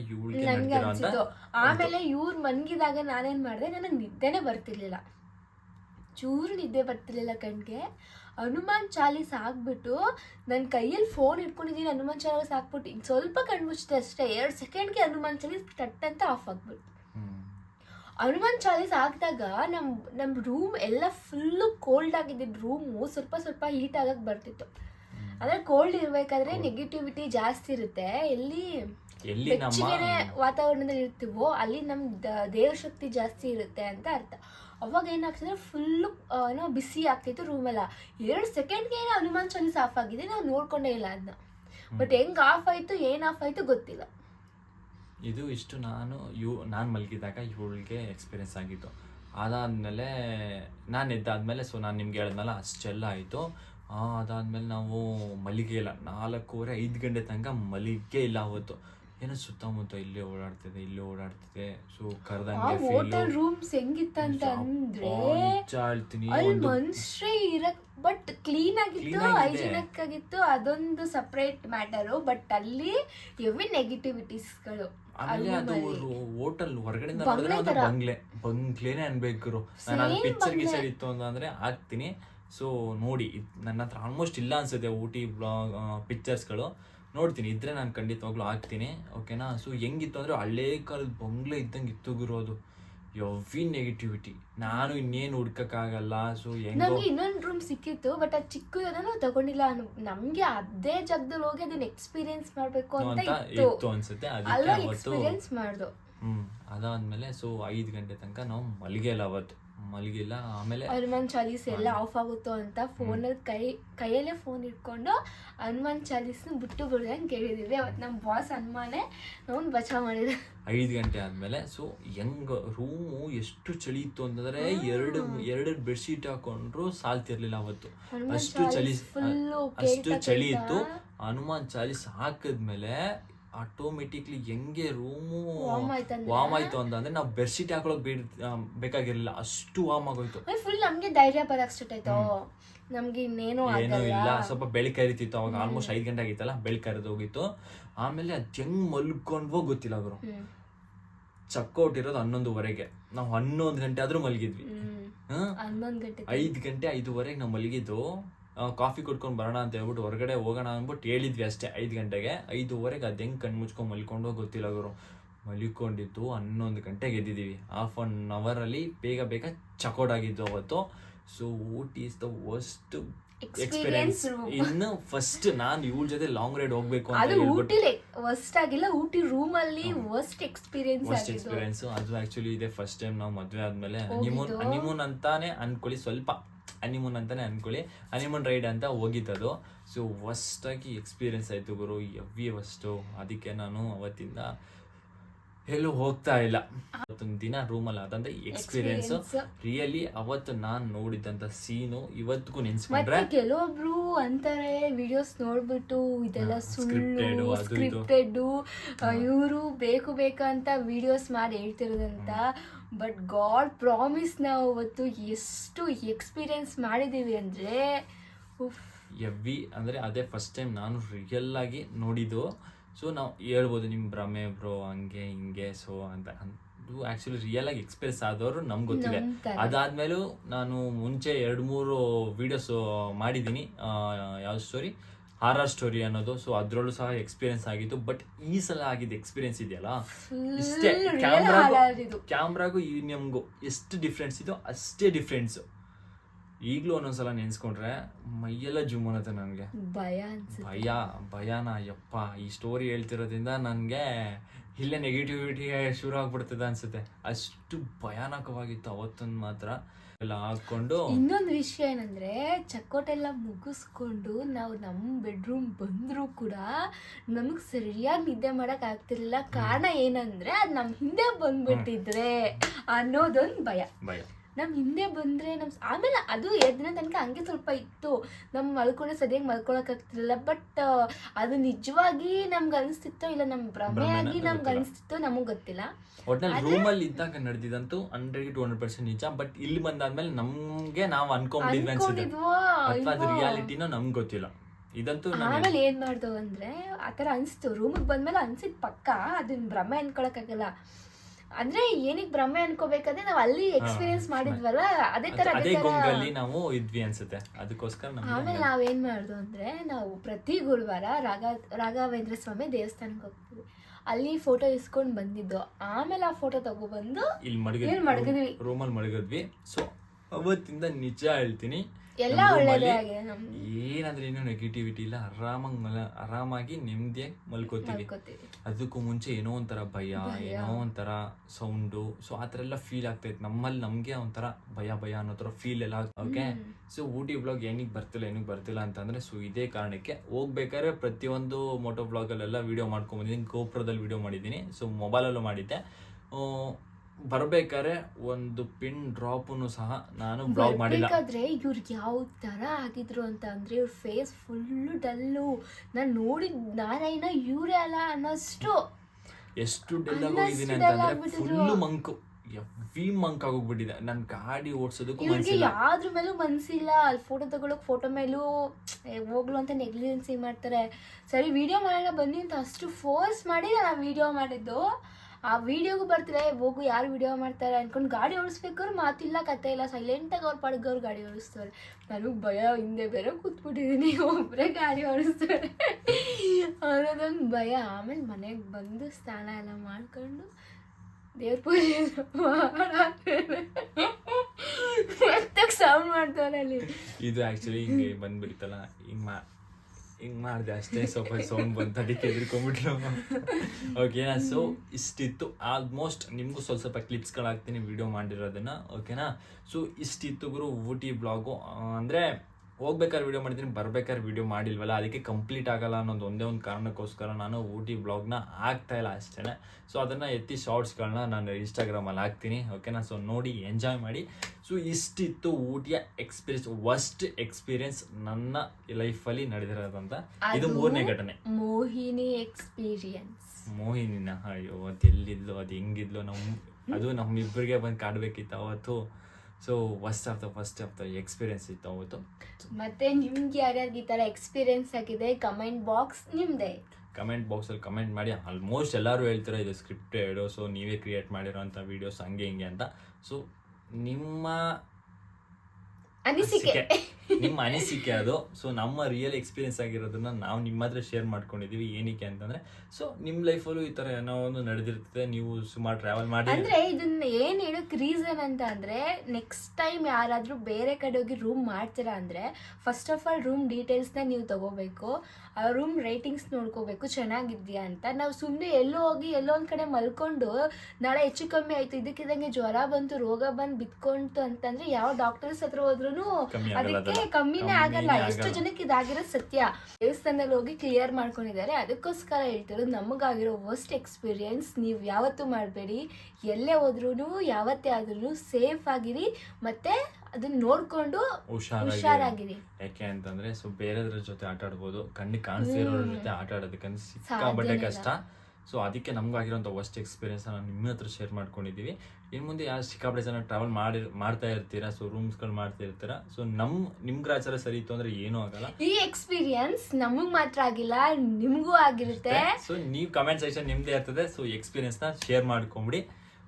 ನನ್ಗೆ ಅಂತ ಆಮೇಲೆ ಇವ್ರು ಮನ್ಗಿದಾಗ ನಾನೇನ್ ಮಾಡಿದೆ ನನಗೆ ನಿದ್ದೆನೆ ಬರ್ತಿರ್ಲಿಲ್ಲ. ಚೂರು ನಿದ್ದೆ ಬರ್ತಿರ್ಲಿಲ್ಲ ಕಣ್ಗೆ. ಹನುಮಾನ್ ಚಾಲೀಸ್ ಹಾಕ್ಬಿಟ್ಟು ನನ್ನ ಕೈಯಲ್ಲಿ ಫೋನ್ ಇಟ್ಕೊಂಡಿದ್ದೀನಿ ಹನುಮಾನ್ ಚಾಲೀಸ್ ಹಾಕ್ಬಿಟ್ಟು ಈಗ ಸ್ವಲ್ಪ ಕಣ್ಮುಚ್ಚಿದೆ ಅಷ್ಟೇ. ಎರಡು ಸೆಕೆಂಡ್ಗೆ ಹನುಮಾನ್ ಚಾಲೀಸ್ ತಟ್ ಅಂತ ಆಫ್ ಆಗ್ಬಿಟ್ಟು. ಹನುಮಾನ್ ಚಾಲೀಸ್ ಹಾಕಿದಾಗ ನಮ್ಮ ನಮ್ಮ ರೂಮ್ ಎಲ್ಲ ಫುಲ್ಲು ಕೋಲ್ಡ್ ಆಗಿದ್ದಿದ್ದು ರೂಮು ಸ್ವಲ್ಪ ಸ್ವಲ್ಪ ಹೀಟ್ ಆಗಕ್ಕೆ ಬರ್ತಿತ್ತು. ಅಂದ್ರೆ ಕೋಲ್ಡ್ ಇರಬೇಕಾದ್ರೆ. ನೆಗೆಟಿವಿಟಿ ಜಾಸ್ತಿ ಇರುತ್ತೆ. ಎಲ್ಲಿ ನಮ್ಮ ವಾತಾವರಣದಲ್ಲಿ ಇರ್ತೀವೋ ಅಲ್ಲಿ ನಮ್ಮ ದ- ದೇಹಶಕ್ತಿ ಜಾಸ್ತಿ ಇರುತ್ತೆ ಅಂತ ಅರ್ಥ. ಅವಾಗ ಏನಾಗ್ತದೆ ಫುಲ್ಲು ಏನೋ ಬಿಸಿ ಆಗ್ತಿತ್ತು ರೂಮೆಲ್ಲ ಎರಡು ಸೆಕೆಂಡ್ಗೆ ಏನೋ ಹನುಮಾನ್ ಚಾಲೀಸ್ ಆಫ್ ಆಗಿದೆ. ನಾವು ನೋಡ್ಕೊಂಡೇ ಇಲ್ಲ ಅದನ್ನ ಬಟ್ ಹೆಂಗ್ ಆಫ್ ಆಯ್ತು ಏನ್ ಆಫ್ ಆಯ್ತು ಗೊತ್ತಿಲ್ಲ. ಇದು ಇಷ್ಟು ನಾನು ಇವ್ ನಾನು ಮಲಗಿದಾಗ ಇವಳಿಗೆ ಎಕ್ಸ್ಪೀರಿಯೆನ್ಸ್ ಆಗಿತ್ತು ಅದಾದಮೇಲೆ ನಾನು ಎದ್ದಾದ್ಮೇಲೆ ಸೊ ನಾನು ನಿಮ್ಗೆ ಹೇಳಿದ್ನಲ್ಲ, ಅಷ್ಟೆಲ್ಲ ಆಯಿತು. ಅದಾದಮೇಲೆ ನಾವು ಮಲಿಗೆ ಇಲ್ಲ. ನಾಲ್ಕೂವರೆ, ಐದು ಗಂಟೆ ತನಕ ಮಲಿಗೆ ಇಲ್ಲ ಅವತ್ತು. ಏನೋ ಸುತ್ತಮುತ್ತ ಇಲ್ಲೇ ಓಡಾಡ್ತಿದೆ ಇಲ್ಲೇ ಓಡಾಡ್ತಿದೆ. ಸೊ ಆ ಕರ್ದಂಗೆ ಹೋಟೆಲ್ ರೂಮ್ಸ್ ಹೆಂಗಿತ್ತಂತ ಅಂದ್ರೆ ಹೇಳ್ತೀನಿ ಅಲ್ಲಿ ಮನುಷ್ಯರೇ ಇರಕ್ ಬಟ್ ಕ್ಲೀನ್ ಆಗಿತ್ತು ಹೈಜಿನಿಕ್ ಆಗಿತ್ತು ಅದೊಂದು ಸಪರೇಟ್ ಮ್ಯಾಟರು ಬಟ್ ಅಲ್ಲಿ ಎವಿ ನೆಗೆಟಿವಿಟೀಸ್ಗಳು ಅಲ್ಲಿ ಅದು ಹೋಟೆಲ್ ಹೊರಗಡೆ ನೋಡಿದ್ರೆ ಬಂಗ್ಲೆ ಅದು ಬಂಗ್ಲೆ ಬಂಗ್ಲೇನೆ ಅನ್ಬೇಕು ನಾನು Same ಪಿಕ್ಚರ್. ಗಿಚರ್ ಇತ್ತು ಅಂತಂದ್ರೆ ಹಾಕ್ತೀನಿ. ಸೊ ನೋಡಿ ನನ್ನ ಹತ್ರ ಆಲ್ಮೋಸ್ಟ್ ಇಲ್ಲ ಅನ್ಸುತ್ತೆ ಊಟಿ ಬ್ಲಾಗ್ ಪಿಕ್ಚರ್ಸ್ಗಳು ನೋಡ್ತೀನಿ ಇದ್ರೆ ನಾನು ಖಂಡಿತವಾಗ್ಲೂ ಹಾಕ್ತೀನಿ ಓಕೆನಾ ಸೊ ಹೆಂಗಿತ್ತು ಅಂದರೆ ಹಳೆ ಕಾಲದ ಬಂಗ್ಲೆ ಇದ್ದಂಗೆ ಇತ್ತು ಗುರು ಅದು. ಎವಿ ನೆಗೆಟಿವಿಟಿ ನಾನು ಇನ್ನೇನು ಹುಡ್ಕಕ್ಕಾಗಲ್ಲ ಸೊ ಹೆಂಗೋ ನಮ್ಗೆ ಇನ್ನೊಂದು ರೂಮ್ ಸಿಕ್ಕಿತ್ತು ಬಟ್ ಅದು ಚಿಕ್ಕದನ್ನ ನಾವು ತಗೊಂಡಿಲ್ಲ. ನಮಗೆ ನಮ್ಗೆ ಅದೇ ಜಾಗದಲ್ಲಿ ಹೋಗಿ ಅದನ್ನ ಎಕ್ಸ್ಪೀರಿಯನ್ಸ್ ಮಾಡ್ಬೇಕು ಅಂತ ಅಂತ ಇತ್ತು. ಇತ್ತು ಅನ್ಸುತ್ತೆ ಅಲ್ಲ ಅದಕ್ಕೆ ಅವತ್ತು ಎಕ್ಸ್ಪೀರಿಯನ್ಸ್ ಮಾಡ್ದು. ಹ್ಮ್ ಅದಾದ್ಮೇಲೆ ಸೊ ಐದು ಗಂಟೆ ತನಕ ನಾವು ಮಲಗಿಲ್ಲ ಅವತ್ತು. ಮಲಗಿಲ್ಲ ಆಮೇಲೆ ಹನುಮಾನ್ ಚಾಲೀಸ್ ಎಲ್ಲ ಆಫ್ ಆಗುತ್ತೋ ಅಂತ ಫೋನಲ್ಲಿ ಕೈ ಕೈಯಲ್ಲೇ ಫೋನ್ ಇಟ್ಕೊಂಡು ಹನುಮಾನ್ ಚಾಲೀಸ್ನ ಬಿಟ್ಟು ಬಿಡ್ದಂಗೆ ಕೇಳಿದೀವಿ. ಅವತ್ತು ನಮ್ಮ ಬಾಸ್ ಹನುಮಾನೇ ಅವ್ನು ಬಚಾವ್ ಮಾಡಿದ ಐದು ಗಂಟೆ ಆದ್ಮೇಲೆ ಸೊ ಹೆಂಗ್ ರೂಮು ಎಷ್ಟು ಚಳಿ ಇತ್ತು ಅಂತಂದ್ರೆ ಎರಡು ಎರಡು ಬೆಡ್ಶೀಟ್ ಹಾಕೊಂಡ್ರು ಸಾಲ್ತಿರ್ಲಿಲ್ಲ ಅವತ್ತು. ಅಷ್ಟು ಚಳಿ ಅಷ್ಟು ಚಳಿ ಇತ್ತು. ಹನುಮಾನ್ ಚಾಲೀಸ್ ಹಾಕಿದ್ಮೇಲೆ ಆಟೋಮೆಟಿಕ್ಲಿ ಹೆಂಗೆ ರೂಮು? ವಾಮ್ ಆಯ್ತು ಅಂತಂದ್ರೆ ನಾವು ಬೆಡ್ಶೀಟ್ ಹಾಕೊಳಕ್ ಬೇಡ ಬೇಕಾಗಿರ್ಲಿಲ್ಲ. ಅಷ್ಟು ವಾಮ್ ಆಗೋಯ್ತು. ಫುಲ್ ನಮ್ಗೆ ಧೈರ್ಯ ಬರಕ್ ಸ್ಟಾರ್ಟ್ ಆಯ್ತು. ನಮ್ಗೆ ಇನ್ನೇನು ಏನೂ ಇಲ್ಲ. ಸ್ವಲ್ಪ ಬೆಳಿಗ್ಗೆ ಕರಿತಿತ್ತು ಅವಾಗ ಆಲ್ಮೋಸ್ಟ್ ಐದು ಗಂಟೆ ಆಗಿತ್ತಲ್ಲ ಬೆಳಿಗ್ಗೆ ಕರೆದು ಹೋಗಿತ್ತು. ಆಮೇಲೆ ಅದ್ ಹೆಂಗ್ ಮಲ್ಕೊಂಡ್ವೋ ಗೊತ್ತಿಲ್ಲ ಅವರು ಚಕ್ಔಟ್ ಇರೋದು ಹನ್ನೊಂದುವರೆಗೆ. ನಾವು ಹನ್ನೊಂದು ಗಂಟೆ ಆದ್ರೂ ಮಲಗಿದ್ವಿ. ಹನ್ನೊಂದು ಗಂಟೆ ಐದು ಗಂಟೆ ಐದುವರೆಗೆ ನಾವು ಮಲಗಿದ್ದು. ಕಾಫಿ ಕುಡ್ಕೊಂಡು ಬರೋಣ ಅಂತ ಹೇಳ್ಬಿಟ್ಟು ಹೊರಗಡೆ ಹೋಗೋಣ ಅಂದ್ಬಿಟ್ಟು ಹೇಳಿದ್ವಿ ಅಷ್ಟೇ ಐದು ಗಂಟೆಗೆ. ಐದುವರೆಗೆ ಅದು ಹೆಂಗೆ ಕಣ್ಣು ಮುಚ್ಕೊಂಡು ಮಲ್ಕೊಂಡು ಗೊತ್ತಿಲ್ಲ ಗುರು. ಮಲಿಕೊಂಡಿತ್ತು ಹನ್ನೊಂದು ಗಂಟೆಗೆ ಎದ್ದಿದ್ದೀವಿ. ಹಾಫ್ ಅನ್ ಅವರಲ್ಲಿ ಬೇಗ ಬೇಗ ಚಕೌಟ್ ಆಗಿದ್ದು ಅವತ್ತು so what is the worst experience ಇನ್ನು ಫಸ್ಟ್ ನಾನು ಇವ್ರ ಜೊತೆ ಲಾಂಗ್ ರೈಡ್ ಹೋಗ್ಬೇಕು ಅಂತ ಊಟಿಲಿ ವರ್ಸ್ಟ್ ಆಗಿಲ್ಲ ಊಟಿ ರೂಮ್ ಅಲ್ಲಿ ವರ್ಸ್ಟ್ ಎಕ್ಸ್ಪೀರಿಯನ್ಸ್ ವರ್ಸ್ಟ್ ಎಕ್ಸ್ಪೀರಿಯನ್ಸ್ ಅದು ಆಕ್ಚುಲಿ ಇದೆ ಫಸ್ಟ್ ಟೈಮ್ ನಾವು ಮದುವೆ ಆದ್ಮೇಲೆ. ಹನಿಮೂನ್ ಹೋಗಿದ್ದು. ಹನಿಮೂನ್ ಅಂತಾನೆ ಅನ್ಕೊಳ್ಳಿ ಸ್ವಲ್ಪ ಹನಿಮೂನ್ ಅಂತಾನೆ ಅನ್ಕೊಳ್ಳಿ. ಹನಿಮೂನ್ ರೈಡ್ ಅಂತ ಹೋಗಿದ್ದದು. ಸೊ ಫಸ್ಟ್ ಆಗಿ ಎಕ್ಸ್ಪೀರಿಯನ್ಸ್ ಆಯ್ತು ಗುರು. ಎವ್ವಿ ಫಸ್ಟು ಅದಕ್ಕೆ ನಾನು ಅವತ್ತಿಂದ ಎಲ್ಲೂ ಹೋಗ್ತಾ ಇಲ್ಲ. ಅವತ್ತೊಂದು ದಿನ ರೂಮಲ್ಲಿ ಆದಂತ ಎಕ್ಸ್ಪೀರಿಯನ್ಸ್ ರಿಯಲಿ ಅವತ್ತು ನಾನು ನೋಡಿದಂತ ಸೀನು ಇವತ್ತಿಗೂ ನೆನ್ಸ್ಕೊಂಡ್ರೆ ಕೆಲವೊಬ್ರು ಅಂತಾರೆ ವಿಡಿಯೋಸ್ ನೋಡ್ಬಿಟ್ಟು ಇದೆಲ್ಲ ಸುಳ್ಳು. ಸ್ಕ್ರಿಪ್ಟೆಡ್ ಇವರು ಬೇಕು ಬೇಕಂತ ವಿಡಿಯೋಸ್ ಮಾಡಿ ಹೇಳ್ತಿರೋದಂತ. ಬಟ್ ಗಾಡ್ ಪ್ರಾಮಿಸ್ ನಾವು ಅವತ್ತು ಎಷ್ಟು ಎಕ್ಸ್ಪೀರಿಯನ್ಸ್ ಮಾಡಿದ್ದೀವಿ ಅಂದರೆ ಎವ್ವಿ ಅಂದರೆ ಅದೇ ಫಸ್ಟ್ ಟೈಮ್ ನಾನು ರಿಯಲ್ ಆಗಿ ನೋಡಿದ್ದು. ಸೊ ನಾವು ಹೇಳ್ಬೋದು ನಿಮ್ಮ ಭ್ರಮೆ ಬ್ರೋ ಹಂಗೆ ಹಿಂಗೆ ಸೊ ಅಂತ. ಅದು ಆ್ಯಕ್ಚುಲಿ ರಿಯಲ್ ಆಗಿ ಎಕ್ಸ್ಪೀರಿಯನ್ಸ್ ಆದವರು ನಮ್ಗೆ ಗೊತ್ತಿದೆ. ಅದಾದ್ಮೇಲೂ ನಾನು ಮುಂಚೆ ಎರಡು ಮೂರು ವಿಡಿಯೋಸ್ ಮಾಡಿದ್ದೀನಿ ಯಾವ ಸ್ಟೋರಿ ಹಾರರ್ ಸ್ಟೋರಿ ಅನ್ನೋದು ಸೊ ಅದರಲ್ಲೂ ಸಹ ಎಕ್ಸ್ಪೀರಿಯನ್ಸ್ ಆಗಿತ್ತು. ಬಟ್ ಈ ಸಲ ಆಗಿದ್ದ ಎಕ್ಸ್ಪೀರಿಯನ್ಸ್ ಇದೆಯಲ್ಲ? ಇಷ್ಟೇ ಕ್ಯಾಮ್ರಾಗೂ ಕ್ಯಾಮ್ರಾಗೂ ಈ ನಮಗೂ ಎಷ್ಟು ಡಿಫ್ರೆನ್ಸ್ ಇದೋ ಅಷ್ಟೇ ಡಿಫ್ರೆನ್ಸ್ ಈಗಲೂ ಒಂದೊಂದ್ಸಲ ನೆನ್ಸ್ಕೊಂಡ್ರೆ ಮೈಯೆಲ್ಲ ಜುಮ್ ಅನ್ನತ್ತೆ ನನಗೆ. ಭಯ ಭಯ ಭಯನ ಯಪ್ಪ ಈ ಸ್ಟೋರಿ ಹೇಳ್ತಿರೋದ್ರಿಂದ ನನಗೆ ಇಲ್ಲೇ ನೆಗೆಟಿವಿಟಿ ಶುರು ಆಗ್ಬಿಡ್ತದೆ ಅನ್ಸುತ್ತೆ. ಅಷ್ಟು ಭಯಾನಕವಾಗಿತ್ತು ಅವತ್ತೊಂದು ಮಾತ್ರ. ಎಲ್ಲ ಹಾಕೊಂಡು ಇನ್ನೊಂದು ವಿಷಯ ಏನಂದ್ರೆ ಚಕ್ಕೋಟೆಲ್ಲ ಮುಗಿಸ್ಕೊಂಡು ನಾವು ನಮ್ಮ ಬೆಡ್ರೂಮ್ ಬಂದ್ರು ಕೂಡ ನಮಗೆ ಸರಿಯಾಗಿ ನಿದ್ದೆ ಮಾಡಕ್ ಆಗ್ತಿರ್ಲಿಲ್ಲ. ಕಾರಣ ಏನಂದ್ರೆ ಅದು ನಮ್ಮ ಹಿಂದೆ ಬಂದ್ಬಿಟ್ಟಿದ್ರೆ ಅನ್ನೋದೊಂದು ಭಯ. ಭಯ. ನಮ್ ಹಿಂದೆ ಬಂದ್ರೆ ನಮ್ ಆಮೇಲೆ ಅದು ಎದ್ದಿನ ತನಕ ಹಂಗೆ ಸ್ವಲ್ಪ ಇತ್ತು. ನಮ್ ಮಲ್ಕೊಂಡ್ರೆ ಸರಿಯಾಗಿ ಮಲ್ಕೊಳಕ್ ಆಗ್ತಿರ್ಲಿಲ್ಲ ಬಟ್ ಅದು ನಿಜವಾಗಿ ನಮ್ಗೆ ಅನಿಸ್ತಿತ್ತೋ ಇಲ್ಲ ನಮ್ ಭ್ರಮೆ ಭ್ರಮೆನ ಆಗಿ ಅದು ನಮ್ಗೆ. ಅನಿಸ್ತಿತ್ತೋ ನಮಗೆ ಗೊತ್ತಿಲ್ಲ. ಒಟ್ನಲ್ಲಿ ರೂಮಲ್ಲಿ ಇದ್ದಾಗ ನಡೆದಿದಂತೂ ಹಂಡ್ರೆಡ್ ಟು ಹಂಡ್ರೆಡ್ ಪರ್ಸೆಂಟ್ ನಿಜ. ಬಟ್ ಇಲ್ಲಿ ಬಂದಾದ್ಮೇಲೆ ನಮ್ಗೆ ನಾವು ಅನ್ಕೊಂಡಿದ್ವಿ ಅಯ್ಯೋ. ರಿಯಾಲಿಟಿನೋ ನಮ್ಗೆ ಗೊತ್ತಿಲ್ಲ. ಇದಂತೂ ಆಮೇಲೆ ಏನ್ ಮಾಡ್ದು ಅಂದ್ರೆ ಆತರ ಅನ್ಸ್ತು. ರೂಮಿಗೆ ಬಂದ್ಮೇಲೆ ಅನ್ಸಿದ್ ಪಕ್ಕ ಅದನ್ನ ಭ್ರಮೆ ಅನ್ಕೊಳಕ್ಕಾಗಲ್ಲ. ಅಂದ್ರೆ ಏನಿಕ್ ಭ್ರಮೆ ಅನ್ಕೋಬೇಕಾದ್ರೆ ನಾವ್ ಅಲ್ಲಿ ಎಕ್ಸ್ಪೀರಿಯನ್ಸ್ ಮಾಡಿದ್ವಲ್ಲ ಅದೇ ತರ ಅದೇ ತರ ನಾವು ಇದ್ವಿ ಅನ್ಸುತ್ತೆ. ಅದಕ್ಕೋಸ್ಕರ ಆಮೇಲೆ ನಮ್ಗೆ ನಾವೇನ್ ಮಾಡ್ದು ಅಂದ್ರೆ ನಾವು ಪ್ರತಿ ಗುರುವಾರ ರಾಘ ರಾಘವೇಂದ್ರ ಸ್ವಾಮಿ ದೇವಸ್ಥಾನಕ್ಕೆ ಹೋಗ್ತೀವಿ ಅಲ್ಲಿ ಫೋಟೋ ಇಸ್ಕೊಂಡ್ ಬಂದಿದ್ದು. ಆಮೇಲೆ ಆ ಫೋಟೋ ತಗೊಬಂದು ಇಲ್ಲಿ ಇಲ್ಲಿ ಮಡಗಿದ್ವಿ. ಮಡಗಿದ್ವಿ ರೂಮಲ್ಲಿ ಮಡಗಿದ್ವಿ. ಸೊ ಅವತ್ತಿಂದ ನಿಜ ಹೇಳ್ತೀನಿ. ಎಲ್ಲ ಒಳ್ಳೇದೇ ಆಗಿದೆ ಏನಂದ್ರೆ ಏನು ನೆಗೆಟಿವಿಟಿ ಇಲ್ಲ ಆರಾಮಾಗಿ ಮಲ ಆರಾಮಾಗಿ ನೆಮ್ಮದಿಯಾಗಿ ಮಲ್ಕೋತೀವಿ. ಮಲ್ಕೋತೀವಿ. ಅದಕ್ಕೂ ಮುಂಚೆ ಏನೋ ಒಂಥರ ಭಯ. ಏನೋ ಒಂಥರ ಸೌಂಡು ಸೊ ಆ ಥರ ಎಲ್ಲ ಫೀಲ್ ಆಗ್ತೈತೆ ನಮ್ಮಲ್ಲಿ ನಮಗೆ ಒಂಥರ ಭಯ ಭಯ ಅನ್ನೋ ಥರ ಫೀಲ್ ಎಲ್ಲ ಓಕೆ. ಸೊ ಊಟಿ ಬ್ಲಾಗ್ ಏನಿಗೆ ಬರ್ತಿಲ್ಲ ಏನಕ್ಕೆ ಬರ್ತಿಲ್ಲ ಅಂತಂದ್ರೆ ಸೊ ಇದೇ ಕಾರಣಕ್ಕೆ ಹೋಗ್ಬೇಕಾದ್ರೆ ಪ್ರತಿಯೊಂದು ಮೋಟೋ ಬ್ಲಾಗಲ್ಲೆಲ್ಲ ವಿಡಿಯೋ ಮಾಡ್ಕೊಂಬಂದಿದ್ದೀನಿ ಗೋಪುರದಲ್ಲಿ ವಿಡಿಯೋ ಮಾಡಿದ್ದೀನಿ. ಸೊ ಮೊಬೈಲಲ್ಲೂ ಮಾಡಿದ್ದೆ. ಆ, ಬರ್ಬೇಕಾದ್ರೆ ಒಂದು ಪಿನ್ ಡ್ರಾಪನ್ನು ಸಹ ನಾನು ಬ್ಲಾಗ್ ಮಾಡಿಲ್ಲ. ಬರ್ಬೇಕಾದ್ರೆ ಇವ್ರಿಗೆ ಯಾವ ತರ ಆಗಿದ್ರು ಅಂತ ಅಂದ್ರೆ ಇವ್ರ ಫೇಸ್ ಫುಲ್ ಡಲ್ಲು. ನಾನ್ ನೋಡಿದ್ ನಾರಾಯಣ ಇವ್ರೆ ಅಲ್ಲ ಅನ್ನೋಷ್ಟು ಎಷ್ಟು ಡಲ್ ಆಗೋಗಿದ್ದೀನಿ ಅಂತಂದ್ರೆ. ಫುಲ್ಲು ಮಂಕು. ಎವಿ ಮಂಕ್ ಆಗೋಗ್ಬಿಟ್ಟಿದೆ ನನ್ ಗಾಡಿ ಓಡಿಸೋದಕ್ಕೂ ಇವ್ರಿಗೆ ಮನ್ಸಿಲ್ಲ. ಯಾವ್ದ್ರ ಮೇಲೂ ಮನ್ಸಿಲ್ಲ. ಅಲ್ಲಿ ಫೋಟೋ ತಗೊಳಕ್ ಫೋಟೋ ಮೇಲೂ ಹೋಗ್ಲು ಅಂತ ನೆಗ್ಲಿಜೆನ್ಸಿ ಮಾಡ್ತಾರೆ. ಸರಿ ವಿಡಿಯೋ ಮಾಡೋಣ ಬನ್ನಿ ಅಂತ ಅಷ್ಟು ಫೋರ್ಸ್ ಮಾಡಿ ನಾನು ವಿಡಿಯೋ ಮಾಡಿದ್ದು. ಆ ವಿಡಿಯೋಗೂ ಬರ್ತಿಲ್ಲ ಹೋಗು ಯಾರು ವಿಡಿಯೋ ಮಾಡ್ತಾರೆ ಅನ್ಕೊಂಡು ಗಾಡಿ ಓಡಿಸ್ಬೇಕಾದ್ರು ಮಾತಿಲ್ಲ, ಕತೆ ಇಲ್ಲ ಸೈಲೆಂಟಾಗಿ ಅವ್ರು ಪಾಡಿಗೆ ಗಾಡಿ ಓಡಿಸ್ತಾರೆ. ನನಗೆ ಭಯ, ಹಿಂದೆ ಬೇರೆ ಕೂತ್ಬಿಟ್ಟಿದ್ದೀನಿ ಒಬ್ಬರೇ ಗಾಡಿ ಓಡಿಸ್ತಾರೆ. ಅನ್ನೋದೊಂದು ಭಯ. ಆಮೇಲೆ ಮನೆಗೆ ಬಂದು ಸ್ನಾನ ಎಲ್ಲ ಮಾಡ್ಕೊಂಡು ದೇವ್ರ ಪೂಜೆ ಮತ್ತೆ ಸೌಂಡ್ ಮಾಡ್ತಾರೆ ಅಲ್ಲಿ. ಇದು ಆ್ಯಕ್ಚುಲಿ ಹಿಂಗೆ ಬಂದ್ಬಿಡ್ತಲ್ಲ, ಹಿಂಗೆ ಮಾ ಹಿಂಗ್ ಮಾಡಿದೆ ಅಷ್ಟೇ, ಸ್ವಲ್ಪ ಸೌಂಡ್ ಬಂತು, ಅದಕ್ಕೆ ಎದ್ರಿಕೊಂಡ್ಬಿಟ್ಲು. ಓಕೆನಾ ಸೊ ಇಷ್ಟಿತ್ತು. ಆಲ್ಮೋಸ್ಟ್ ನಿಮಗೂ ಸ್ವಲ್ಪ ಸ್ವಲ್ಪ ಕ್ಲಿಪ್ಸ್ಗಳು ಹಾಕ್ತೀನಿ ವಿಡಿಯೋ ಮಾಡಿರೋದನ್ನ ಓಕೆನಾ ಸೊ ಇಷ್ಟಿತ್ತು ಗುರು, ಊಟಿ ಬ್ಲಾಗು ಅಂದರೆ ಹೋಗ್ಬೇಕಾದ್ರೆ ವಿಡಿಯೋ ಮಾಡಿದ್ದೀನಿ ಬರ್ಬೇಕಾದ್ರೆ ವಿಡಿಯೋ ಮಾಡಿಲ್ವಲ್ಲ? ಅದಕ್ಕೆ ಕಂಪ್ಲೀಟ್ ಆಗಲ್ಲ ಅನ್ನೋದು ಒಂದೇ ಒಂದು ಕಾರಣಕ್ಕೋಸ್ಕರ ನಾನು ಊಟಿ ಬ್ಲಾಗ್ನ ಆಗ್ತಾ ಇಲ್ಲ ಅಷ್ಟೇ ಸೊ ಅದನ್ನು ಎತ್ತಿ ಶಾರ್ಟ್ಸ್ಗಳನ್ನ ನಾನು ಇನ್ಸ್ಟಾಗ್ರಾಮಲ್ಲಿ ಹಾಕ್ತೀನಿ ಓಕೆನಾ ಸೊ ನೋಡಿ ಎಂಜಾಯ್ ಮಾಡಿ. ಸೊ ಇಷ್ಟಿತ್ತು ಊಟಿಯ ಎಕ್ಸ್ಪೀರಿಯನ್ಸ್ ವರ್ಸ್ಟ್ ಎಕ್ಸ್ಪೀರಿಯನ್ಸ್ ನನ್ನ ಲೈಫಲ್ಲಿ ನಡೆದಿರೋದಂತ. ಇದು ಮೂರನೇ ಘಟನೆ. ಮೋಹಿನಿ ಎಕ್ಸ್ಪೀರಿಯನ್ಸ್ ಮೋಹಿನಿನ? ಅಯ್ಯೋ ಅದು ಎಲ್ಲಿದ್ಲು ಅದು ಹೆಂಗಿದ್ಲು? ನಮ್ಮ ಅದು ನಮ್ಮಿಬ್ಬರಿಗೆ ಬಂದು ಕಾಡಬೇಕಿತ್ತು ಅವತ್ತು. So first of the first of the experience ಇತ್ತು ಅವತ್ತು ಮತ್ತೆ ನಿಮ್ಗೆ ಯಾರ್ಯಾರು ಈ ಥರ ಎಕ್ಸ್ಪೀರಿಯನ್ಸ್ ಆಗಿದೆ? ಕಮೆಂಟ್ ಬಾಕ್ಸ್ ನಿಮ್ದೆ. ಕಮೆಂಟ್ ಬಾಕ್ಸಲ್ಲಿ ಕಮೆಂಟ್ ಮಾಡಿ. ಆಲ್ಮೋಸ್ಟ್ ಎಲ್ಲರೂ ಹೇಳ್ತಾರೆ ಇದು ಸ್ಕ್ರಿಪ್ಟೆಡ್ ಸೊ ನೀವೇ ಕ್ರಿಯೇಟ್ ಮಾಡಿರೋಂಥ ವೀಡಿಯೋಸ್ ಹಂಗೆ ಹಿಂಗೆ ಅಂತ. ಸೊ ನಿಮ್ಮ ಅನಿಸಿಕೆ. ನಿಮ್ಮ ಅನಿಸಿಕೆ ಅದು. ಸೊ ನಮ್ಮ ರಿಯಲ್ ಎಕ್ಸ್ಪೀರಿಯನ್ಸ್ ಆಗಿರೋದನ್ನ ನಾವು ನಿಮ್ಮ ಹತ್ರ ಶೇರ್ ಮಾಡ್ಕೊಂಡಿದೀವಿ. ಏನಕ್ಕೆ ಅಂತಂದ್ರೆ ಸೊ ನಿಮ್ಮ ಲೈಫಲ್ಲೂ ಈ ತರ ಏನೋ ಒಂದು ನಡೆದಿರ್ತದೆ. ನೀವು ಸುಮಾರು ಟ್ರಾವೆಲ್ ಮಾಡಿ. ಅಂದ್ರೆ ಇದನ್ನ ಏನ್ ಹೇಳಕ್ ರೀಸನ್ ಅಂತ ಅಂದ್ರೆ ನೆಕ್ಸ್ಟ್ ಟೈಮ್ ಯಾರಾದ್ರೂ ಬೇರೆ ಕಡೆ ಹೋಗಿ ರೂಮ್ ಮಾಡ್ತೀರಾ ಅಂದ್ರೆ ಫಸ್ಟ್ ಆಫ್ ಆಲ್ ರೂಮ್ ಡೀಟೇಲ್ಸ್ನ ನೀವು ತಗೋಬೇಕು. ಆ ರೂಮ್ ರೇಟಿಂಗ್ಸ್ ನೋಡ್ಕೋಬೇಕು. ಚೆನ್ನಾಗಿದ್ಯಾ ಅಂತ. ನಾವು ಸುಮ್ಮನೆ ಎಲ್ಲೋ ಹೋಗಿ ಎಲ್ಲೋ ಒಂದ್ ಕಡೆ ಮಲ್ಕೊಂಡು ನಾಳೆ ಹೆಚ್ಚು ಕಮ್ಮಿ ಆಯ್ತು ಇದಕ್ಕಿದಂಗೆ ಜ್ವರ ಬಂತು ರೋಗ ಬಂದು ಬಿತ್ಕೊಂತು ಅಂತಂದ್ರೆ ಯಾವ ಡಾಕ್ಟರ್ಸ್ ಹತ್ರ ಹೋದ್ರೂ ಕಮ್ಮಿ ಆಗಲ್ಲ. ಕಮ್ಮಿನೇ ಆಗಲ್ಲ. ಎಷ್ಟು ಜನಕ್ಕೆ ಇದಾಗಿರೋ ಸತ್ಯ. ದೇವಸ್ಥಾನದಲ್ಲಿ ಹೋಗಿ ಕ್ಲಿಯರ್ ಮಾಡ್ಕೊಂಡಿದ್ದಾರೆ. ಅದಕ್ಕೋಸ್ಕರ ಹೇಳ್ತಿರೋದು ನಮಗಾಗಿರೋ ವರ್ಸ್ಟ್ ಎಕ್ಸ್ಪೀರಿಯನ್ಸ್ ನೀವು ಯಾವತ್ತೂ ಮಾಡಬೇಡಿ. ಎಲ್ಲೇ ಹೋದ್ರೂ ಯಾವತ್ತೇ ಆದ್ರೂ ಸೇಫ್ ಆಗಿರಿ. ಮತ್ತೆ ಅದನ್ನ ನೋಡ್ಕೊಂಡು ಹುಷಾರಾಗಿ ಹುಷಾರಾಗಿರಿ. ಯಾಕೆ ಅಂತಂದ್ರೆ ಸೊ ಬೇರೆದ್ರ ಜೊತೆ ಆಟ ಆಡ್ಬೋದು ಕಣ್ಣಿಗೆ ಕಾಣಿಸ್ತಿರೋರ ಜೊತೆ ಆಟ ಆಡೋದಕ್ಕೆ ಸಿಕ್ಕಾಬಟ್ಟೆ ಕಷ್ಟ. ಸೊ ಅದಕ್ಕೆ ನಮಗಾಗಿರೋಂಥ ವರ್ಸ್ಟ್ ಎಕ್ಸ್ಪೀರಿಯನ್ಸ್ ನಾನು ನಿಮ್ಮ ಹತ್ರ ಶೇರ್ ಮಾಡ್ಕೊಂಡಿದ್ದೀವಿ ಇನ್ನು ಮುಂದೆ ಯಾರು ಸಿಕ್ಕಾಪಟ್ಟೆ ಜನ ಟ್ರಾವೆಲ್ ಮಾಡಿ ಮಾಡ್ತಾ ಇರ್ತೀರಾ? ಸೊ ರೂಮ್ಸ್ಗಳು ಮಾಡ್ತಾ ಇರ್ತೀರಾ? ಸೊ ನಮ್ಮ ನಿಮ್ಮ ಗ್ರಾಚಾರ ಸರಿ ಇತ್ತು ಅಂದ್ರೆ ಏನೂ ಆಗಲ್ಲ. ಈ ಎಕ್ಸ್ಪೀರಿಯನ್ಸ್ ನಮಗ್ ಮಾತ್ರ ಆಗಿಲ್ಲ ನಿಮಗೂ ಆಗಿರುತ್ತೆ. ಸೊ ನೀವು ಕಮೆಂಟ್ ಸೆಕ್ಷನ್ ನಿಮ್ದೇ ಇರ್ತದೆ. ಸೊ ಎಕ್ಸ್ಪೀರಿಯನ್ಸ್ನ ಶೇರ್ ಮಾಡ್ಕೊಂಬಿಡಿ.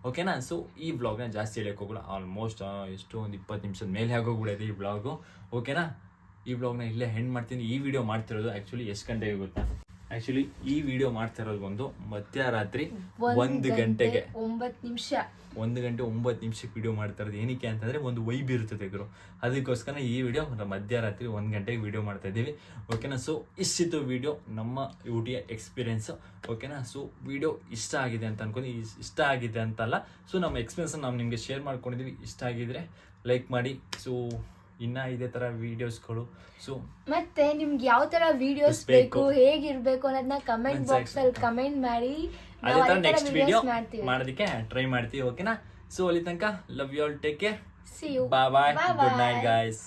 ಓಕೆನಾ ಸೊ ಈ ಬ್ಲಾಗ್ನ ಜಾಸ್ತಿ ಹೇಳಕ್ ಹೋಗಲ್ಲ ಆಲ್ಮೋಸ್ಟ್ ಎಷ್ಟು ಒಂದು ಇಪ್ಪತ್ತು ನಿಮಿಷದ ಮೇಲೆ ಆಗೋಗ್ಬಿಡೋದು ಈ ಬ್ಲಾಗು ಓಕೆನಾ ಈ ಬ್ಲಾಗ್ನ ಇಲ್ಲೇ ಹೆಂಡ್ ಮಾಡ್ತೀನಿ. ಈ ವಿಡಿಯೋ ಮಾಡ್ತಿರೋದು ಆ್ಯಕ್ಚುಲಿ ಎಷ್ಟು ಗಂಟೆಗೆ ಗೊತ್ತಾ? ಆ್ಯಕ್ಚುಲಿ ಈ ವಿಡಿಯೋ ಮಾಡ್ತಿರೋದು ಬಂದು ಮಧ್ಯರಾತ್ರಿ ಒಂದು ಗಂಟೆಗೆ. ಒಂಬತ್ತು ನಿಮಿಷ. ಒಂದು ಗಂಟೆ ಒಂಬತ್ತು ನಿಮಿಷಕ್ಕೆ ವಿಡಿಯೋ ಮಾಡ್ತಾ ಇರೋದು ಏನಕ್ಕೆ ಅಂತಂದರೆ ಒಂದು ವೈಬ್ ಇರ್ತದೆ ಗುರು. ಅದಕ್ಕೋಸ್ಕರ ಈ ವಿಡಿಯೋ ಮಧ್ಯರಾತ್ರಿ ಒಂದು ಗಂಟೆಗೆ ವಿಡಿಯೋ ಮಾಡ್ತಾ ಇದ್ದೀವಿ. ಓಕೆನಾ ಸೊ ಇಷ್ಟಿತ್ತು ವಿಡಿಯೋ ನಮ್ಮ ಊಟಿಯ ಎಕ್ಸ್ಪೀರಿಯೆನ್ಸು ಓಕೆನಾ ಸೊ ವಿಡಿಯೋ ಇಷ್ಟ ಆಗಿದೆ ಅಂತ ಅನ್ಕೊಂಡು. ಇಷ್ಟ ಆಗಿದೆ ಅಂತಲ್ಲ. ಸೊ ನಮ್ಮ ಎಕ್ಸ್ಪೀರಿಯನ್ಸನ್ನು ನಾವು ನಿಮಗೆ ಶೇರ್ ಮಾಡ್ಕೊಂಡಿದ್ದೀವಿ ಇಷ್ಟ ಆಗಿದ್ರೆ ಲೈಕ್ ಮಾಡಿ. ಸೊ ಇನ್ನ ಇದೇ ತರ ವಿಡಿಯೋಸ್ಗಳು ಸೊ ಮತ್ತೆ ನಿಮ್ಗೆ ಯಾವ ತರ ವಿಡಿಯೋಸ್ ಬೇಕು. ಬೇಕು ಹೇಗಿರ್ಬೇಕು ಅನ್ನೋದನ್ನ ಕಮೆಂಟ್ ಬಾಕ್ಸ್ ಅಲ್ಲಿ. ಕಮೆಂಟ್ ಮಾಡಿ. ಅದೇ ತರ ನೆಕ್ಸ್ಟ್ ವಿಡಿಯೋ ಮಾಡೋದಕ್ಕೆ ಟ್ರೈ ಮಾಡ್ತೀವಿ ಓಕೆನಾ ಸೊ ಅಲ್ಲಿ ತನಕ love you all take care see you bye bye good night. Guys